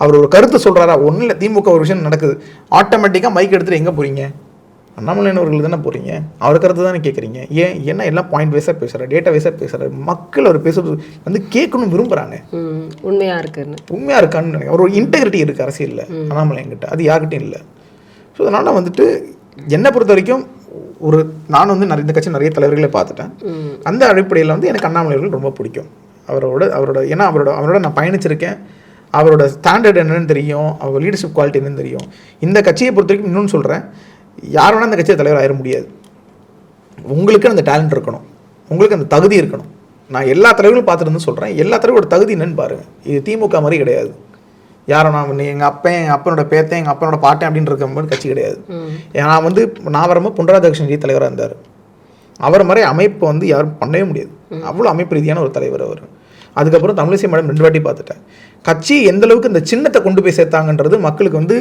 S2: அவர் ஒரு கருத்து சொல்றாரா? ஒன்றும் இல்லை திமுக ஒரு விஷயம் நடக்குது. ஆட்டோமேட்டிக்காக மைக் எடுத்துட்டு எங்கே போறீங்க? அண்ணாமலையான் அவர்கள் தானே போறீங்க? அவர் கருத்து தானே கேட்குறீங்க ஏன் என்ன எல்லாம் பாயிண்ட் வைஸாக பேசுகிறார் டேட்டா வைஸாக பேசுகிறார் மக்கள் அவர் பேசுறது வந்து கேட்கணும் விரும்புகிறாங்க
S3: ம், உண்மையா இருக்குன்னு.
S2: உண்மையாக இருக்கான்னு நினைக்கிறேன். ஒரு இன்டெகிரிட்டி இருக்குது அரசியலில் அண்ணாமலையன்கிட்ட அது யார்கிட்டையும் இல்லை. ஸோ அதனால் வந்துட்டு என்னை பொறுத்த வரைக்கும் ஒரு நான் வந்து நிறைய இந்த கட்சி நிறைய தலைவர்களை பார்த்துட்டேன். அந்த அடிப்படையில் வந்து எனக்கு அண்ணாமலை அவர்கள் ரொம்ப பிடிக்கும். அவரோட அவரோட ஏன்னா அவரோட அவரோட நான் பயணிச்சிருக்கேன். அவரோட ஸ்டாண்டர்ட் என்னன்னு தெரியும். அவர் லீடர்ஷிப் குவாலிட்டி என்னன்னு தெரியும். இந்த கட்சியை பொறுத்த வரைக்கும் இன்னொன்று சொல்கிறேன் யார் வேணால் அந்த கட்சியை தலைவர் ஆயிட முடியாது. உங்களுக்கு அந்த டேலண்ட் இருக்கணும். உங்களுக்கு அந்த தகுதி இருக்கணும். நான் எல்லா தலைவர்களும் பார்த்துட்டு சொல்கிறேன் எல்லா தலைவரோட தகுதி என்னன்னு பாருங்க. இது திமுக மாதிரி கிடையாது. யாரும் நான் எங்கள் அப்பன் எங்கள் அப்பனோட பேத்தன் எங்கள் அப்பனோட பாட்டன் அப்படின்னு இருக்க மாதிரி கட்சி கிடையாது. நான் வந்து நான் வரும்போது புண்டராதகிருஷ்ணன்ஜி தலைவராக இருந்தார். அவர் மாதிரி அமைப்பு வந்து யாரும் பண்ணவே முடியாது. அவ்வளோ அமைப்பு ரீதியான ஒரு தலைவர் அவர். அதுக்கப்புறம் தமிழிசை மேடம் ரெண்டு வாட்டி பார்த்துட்டேன். கட்சி எந்த அளவுக்கு இந்த சின்னத்தை கொண்டு போய் சேர்த்தாங்கன்றது மக்களுக்கு வந்து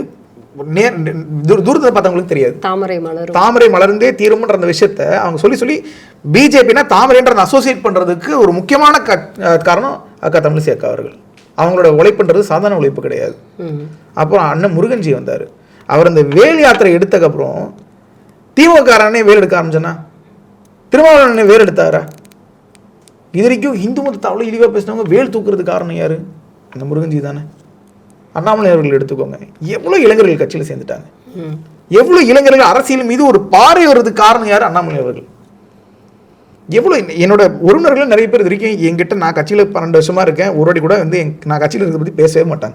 S2: நேர் தூர- தூரத்தை பார்த்தவங்களுக்கு தெரியாது.
S3: தாமரை மலரும்.
S2: தாமரை மலர்ந்தே தீரும்ன்ற அந்த விஷயத்த அவங்க சொல்லி சொல்லி பிஜேபினா தாமரைன்றதை அசோசியேட் பண்றதுக்கு ஒரு முக்கியமான க- காரணம் அக்கா தமிழிசை அக்கா அவர்கள். அவங்களோட உழைப்புன்றது சாதாரண உழைப்பு கிடையாது. அப்புறம் அண்ணன் முருகன்ஜி வந்தார். அவர் இந்த வேல் யாத்திரை எடுத்தக்கப்புறம் திமுககாரனே வேல் எடுக்க ஆரம்பிச்சனா? திருமாவளவனே வேல் எடுத்தாரா? இது வரைக்கும் இந்து மதத்தை அவ்வளோ இழிவாக பேசினவங்க வேல் தூக்குறது காரணம் யாரு? அந்த முருகன்ஜி தானே. அண்ணாமலை அவர்கள் எடுத்துக்கோங்க. எவ்வளோ இளைஞர்கள் கட்சியில் சேர்ந்துட்டாங்க. எவ்வளோ இளைஞர்கள் அரசியல் மீது ஒரு பார்வை வர்றதுக்கு காரணம் யார் அண்ணாமலை அவர்கள்? எவ்வளோ என்னோட உறவினர்கள் நிறைய பேர் இது வரைக்கும் என்கிட்ட நான் கட்சியில் பன்னெண்டு வருஷமா இருக்கேன். ஒரு வாட்டி கூட வந்து எங்க- நான் கட்சியில் இருக்கிறத பற்றி பேசவே மாட்டாங்க.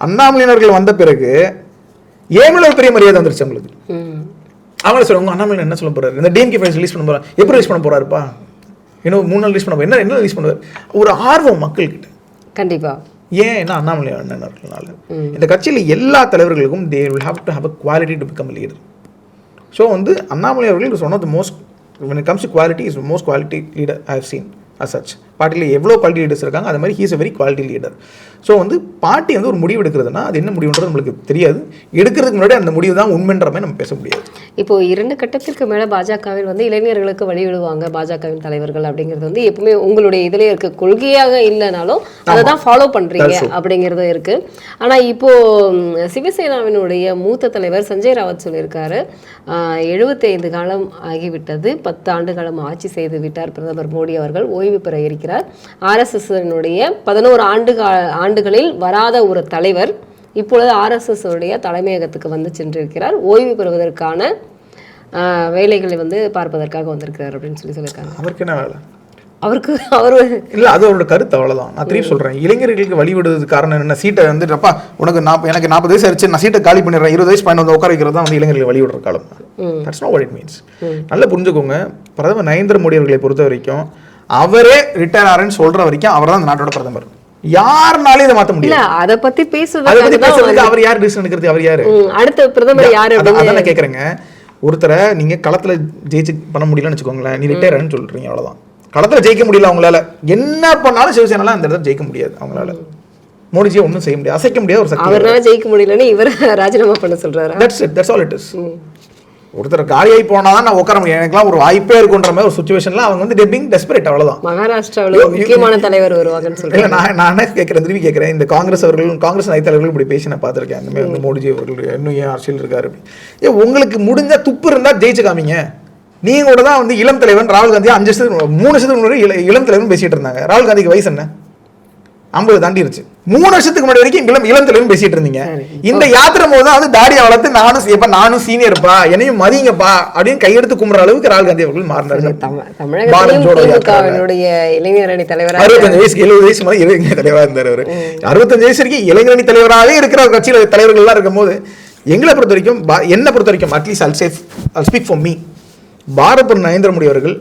S2: அண்ணாமலையினர்கள் வந்த பிறகு ஏன் மேல ஒரு பெரிய மரியாதை வந்துருச்சு அவங்களுக்கு. அவங்கள சொல்லுவாங்க அண்ணாமலை என்ன சொல்ல போறாரு? இந்த டிஎம்கே ஃபைல்ஸ் ரிலீஸ் பண்ண போறாரு எப்போ ரிலீஸ் பண்ண போறாருப்பா? இன்னும் மூணு நாள் ரிலீஸ் பண்ண. என்ன என்ன ரிலீஸ் பண்ணுவார்? ஒரு ஆர்வம் மக்கள்கிட்ட.
S3: கண்டிப்பா.
S2: ஏன் என்ன அண்ணாமலை அண்ணனால இந்த கட்சியில் எல்லா தலைவர்களுக்கும் they will have to have a quality to become leader so வந்து அண்ணாமலை அவர்கள் is one of the most when it comes to quality is the most quality leader I have seen as such. பார்ட்டியில் எவ்வளோ quality leaders இருக்காங்க அது மாதிரி he's a very quality leader so வந்து party வந்து ஒரு முடிவு எடுக்கிறதுனா அது என்ன முடிவுன்றது நம்மளுக்கு தெரியாது. எடுக்கிறதுக்கு முன்னாடி அந்த முடிவு தான் உண்மைன்ற மாதிரி நம்ம பேச முடியாது.
S3: இப்போ இரண்டு கட்டத்திற்கு மேல பாஜகவில் வந்து இளைஞர்களுக்கு வழிவிடுவாங்க பாஜகவின் தலைவர்கள் அப்படிங்கிறது வந்து எப்பவுமே உங்களுடைய இதுல இருக்க. கொள்கையாக இல்லைனாலும் அதை தான் ஃபாலோ பண்றீங்க அப்படிங்கிறது இருக்கு. ஆனா இப்போ ம், சிவசேனாவினுடைய மூத்த தலைவர் சஞ்சய் ராவத் சொல்லியிருக்காரு. எழுபத்தைந்து காலம் ஆகிவிட்டது பத்து ஆண்டு காலம் ஆட்சி செய்து விட்டார் பிரதமர் மோடி அவர்கள். ஓய்வு பெற இருக்கிறார். ஆர்எஸ்எஸ்னுடைய பதினோரு ஆண்டு ஆண்டுகளில் வராத ஒரு தலைவர் இப்பொழுது ஆர்எஸ்எஸ் உடைய தலைமையகத்துக்கு வந்து சென்றிருக்கிறார். ஓய்வு பெறுவதற்கான வேலைகளை வந்து பார்ப்பதற்காக வந்திருக்கிறார் அப்படின்னு சொல்லி சொல்லியிருக்காங்க.
S2: அவருக்கு என்ன வேலை?
S3: அவருக்கு அவர்
S2: இல்லை அது அவரோட கருத்து அவ்வளோதான் நான் திருப்பி சொல்கிறேன் இளைஞர்களுக்கு வழிவிடுறதுக்கு காரணம் என்ன? சீட்டை வந்து அப்பா உனக்கு நாற்ப எனக்கு நாற்பது வயசு ஆயிடுச்சு நான் சீட்டை காலி பண்ணிடுறேன் இருபது வயசு பையன் வந்து உட்கார வைக்கிறது தான் வந்து இளைஞர்களுக்கு வழிவிடுற காலம். That's no what it means நல்லா புரிஞ்சுக்கோங்க. பிரதமர் நரேந்திர மோடி அவர்களை பொறுத்த வரைக்கும் அவரே ரிட்டையர் ஆறேன்னு சொல்ற வரைக்கும் அவர் தான் அந்த நாட்டோட பிரதமர். யாருனாலும் இதை
S3: இல்ல
S2: முடியாது.
S3: அதை பத்தி
S2: அதை பேசுறதுக்கு அவர் யார் டிசிஷன் எடுக்கிறது? அவர் யாரு?
S3: அடுத்த பிரதமர் யாரு
S2: அதான் நான் கேட்குறேங்க ஒருத்தரை நீங்க களத்துல ஜெயிச்சு பண்ண முடியலன்னு வச்சுக்கோங்களேன் நீ ரிட்டையர்னு சொல்றீங்க அவ்வளவுதான். களத்துல ஜெயிக்க முடியல அவங்களால. என்ன பண்ணாலும் சிவசேனால அந்த இடத்துல ஜெயிக்க முடியாது அவங்களால. மோடிஜியை ஒன்றும் செய்ய முடியாது. அசைக்க முடியாத ஒரு சக்தி
S3: அவர்னால ஜெயிக்க முடியலன்னு இவர் ராஜினாமா பண்ண சொல்றாரா?
S2: That's it that's all it is ஒருத்தர் காலியாகி போனா தான் நான் உட்கார முடியும். எனக்குலாம் ஒரு வாய்ப்பே இருக்குன்ற மாதிரி ஒரு சுச்சுவேஷன்ல அவங்க வந்து டெப்பிங் டெஸ்பரேட் அவ்வளவுதான்.
S3: மகாராஷ்டிராவுல முக்கியமான தலைவர் வருவாங்கன்னு
S2: இல்ல நான் நான் என்ன கேட்குறேன் திரும்பி கேட்குறேன். இந்த காங்கிரஸ் அவர்கள் காங்கிரஸ் தலைவர்கள் இப்படி பேசி நான் பார்த்துருக்கேன். அந்த மாதிரி வந்து மோடிஜி அவர்கள் இன்னும் ஏன் அரசியல் இருக்காரு அப்படி ஏன் உங்களுக்கு முடிஞ்ச துப்பு இருந்தா ஜெயிச்சு காமிங்க. நீங்க கூட தான் வந்து இளம் தலைவன் ராகுல் காந்தி அஞ்சு வருஷத்துக்கு மூணு வருஷத்துக்கு முன்னாடி இள- இளம் தலைவன் பேசிட்டு இருந்தாங்க. ராகுல் காந்திக்கு வயசு என்ன? ஐம்பது தாண்டிருச்சு. மூணு வருஷத்துக்கு முன்னாடி வரைக்கும் இளம் இளம் தலைவன் பேசிட்டு இருந்தீங்க. இந்த யாத்திரை போது தான் வந்து தாடியை வளர்த்து நானும் எப்ப நானும் சீனியர்ப்பா என்னையும் மதிங்கப்பா அப்படின்னு கையெடுத்து கும்புற அளவுக்கு ராகுல் காந்தி அவர்கள் மாறினாரு.
S3: தமிழ்-
S2: பாரத்
S3: தமிழகத்திலும்
S2: ஜோடோ யாத்திரை.
S3: திமுகவினுடைய இளைஞர் அணி தலைவராக
S2: அறுபத்தஞ்சு வயசுக்கு எழுபது வயசு மாதிரி இளைஞர் தலைவரா இருந்தார் அவரு. அறுபத்தஞ்சு வயசு வரைக்கும் இளைஞரணி தலைவராகவே இருக்கிற கட்சியில தலைவர்கள் எல்லாம் இருக்கும்போது எங்களை பொறுத்த வரைக்கும் என்னை பொறுத்த வரைக்கும் at least I'll safe I'll speak for me Bharat Narendra Modi அவர்கள்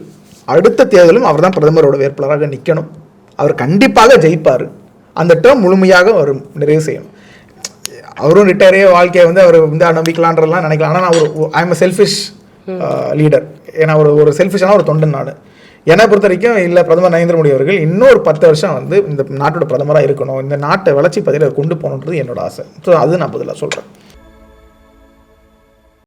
S2: அடுத்த தேர்தலும் அவர் தான் பிரதமரோட வேட்பாளராக நிற்கணும் அவர் கண்டிப்பாக ஜெயிப்பார். அந்த டேர்ம் முழுமையாக அவர் நிறைவு செய்யணும். அவரும் ரிட்டையரே வாழ்க்கையை வந்து அவர் வந்து நம்பிக்கலான்றலாம் நினைக்கலாம் ஆனால் நான் ஒரு ஐ எம் செல்ஃபிஷ் லீடர் ஏன்னா ஒரு ஒரு செல்ஃபிஷான ஒரு தொண்டன் நான் என்னை பொறுத்த வரைக்கும் இல்லை பிரதமர் நரேந்திர மோடி அவர்கள் இன்னொரு பத்து வருஷம் வந்து இந்த நாட்டோட பிரதமராக இருக்கணும். இந்த நாட்டை வளர்ச்சி பதில கொண்டு போகணுன்றது என்னோட ஆசை. ஸோ அது நான் பதிலாக சொல்கிறேன்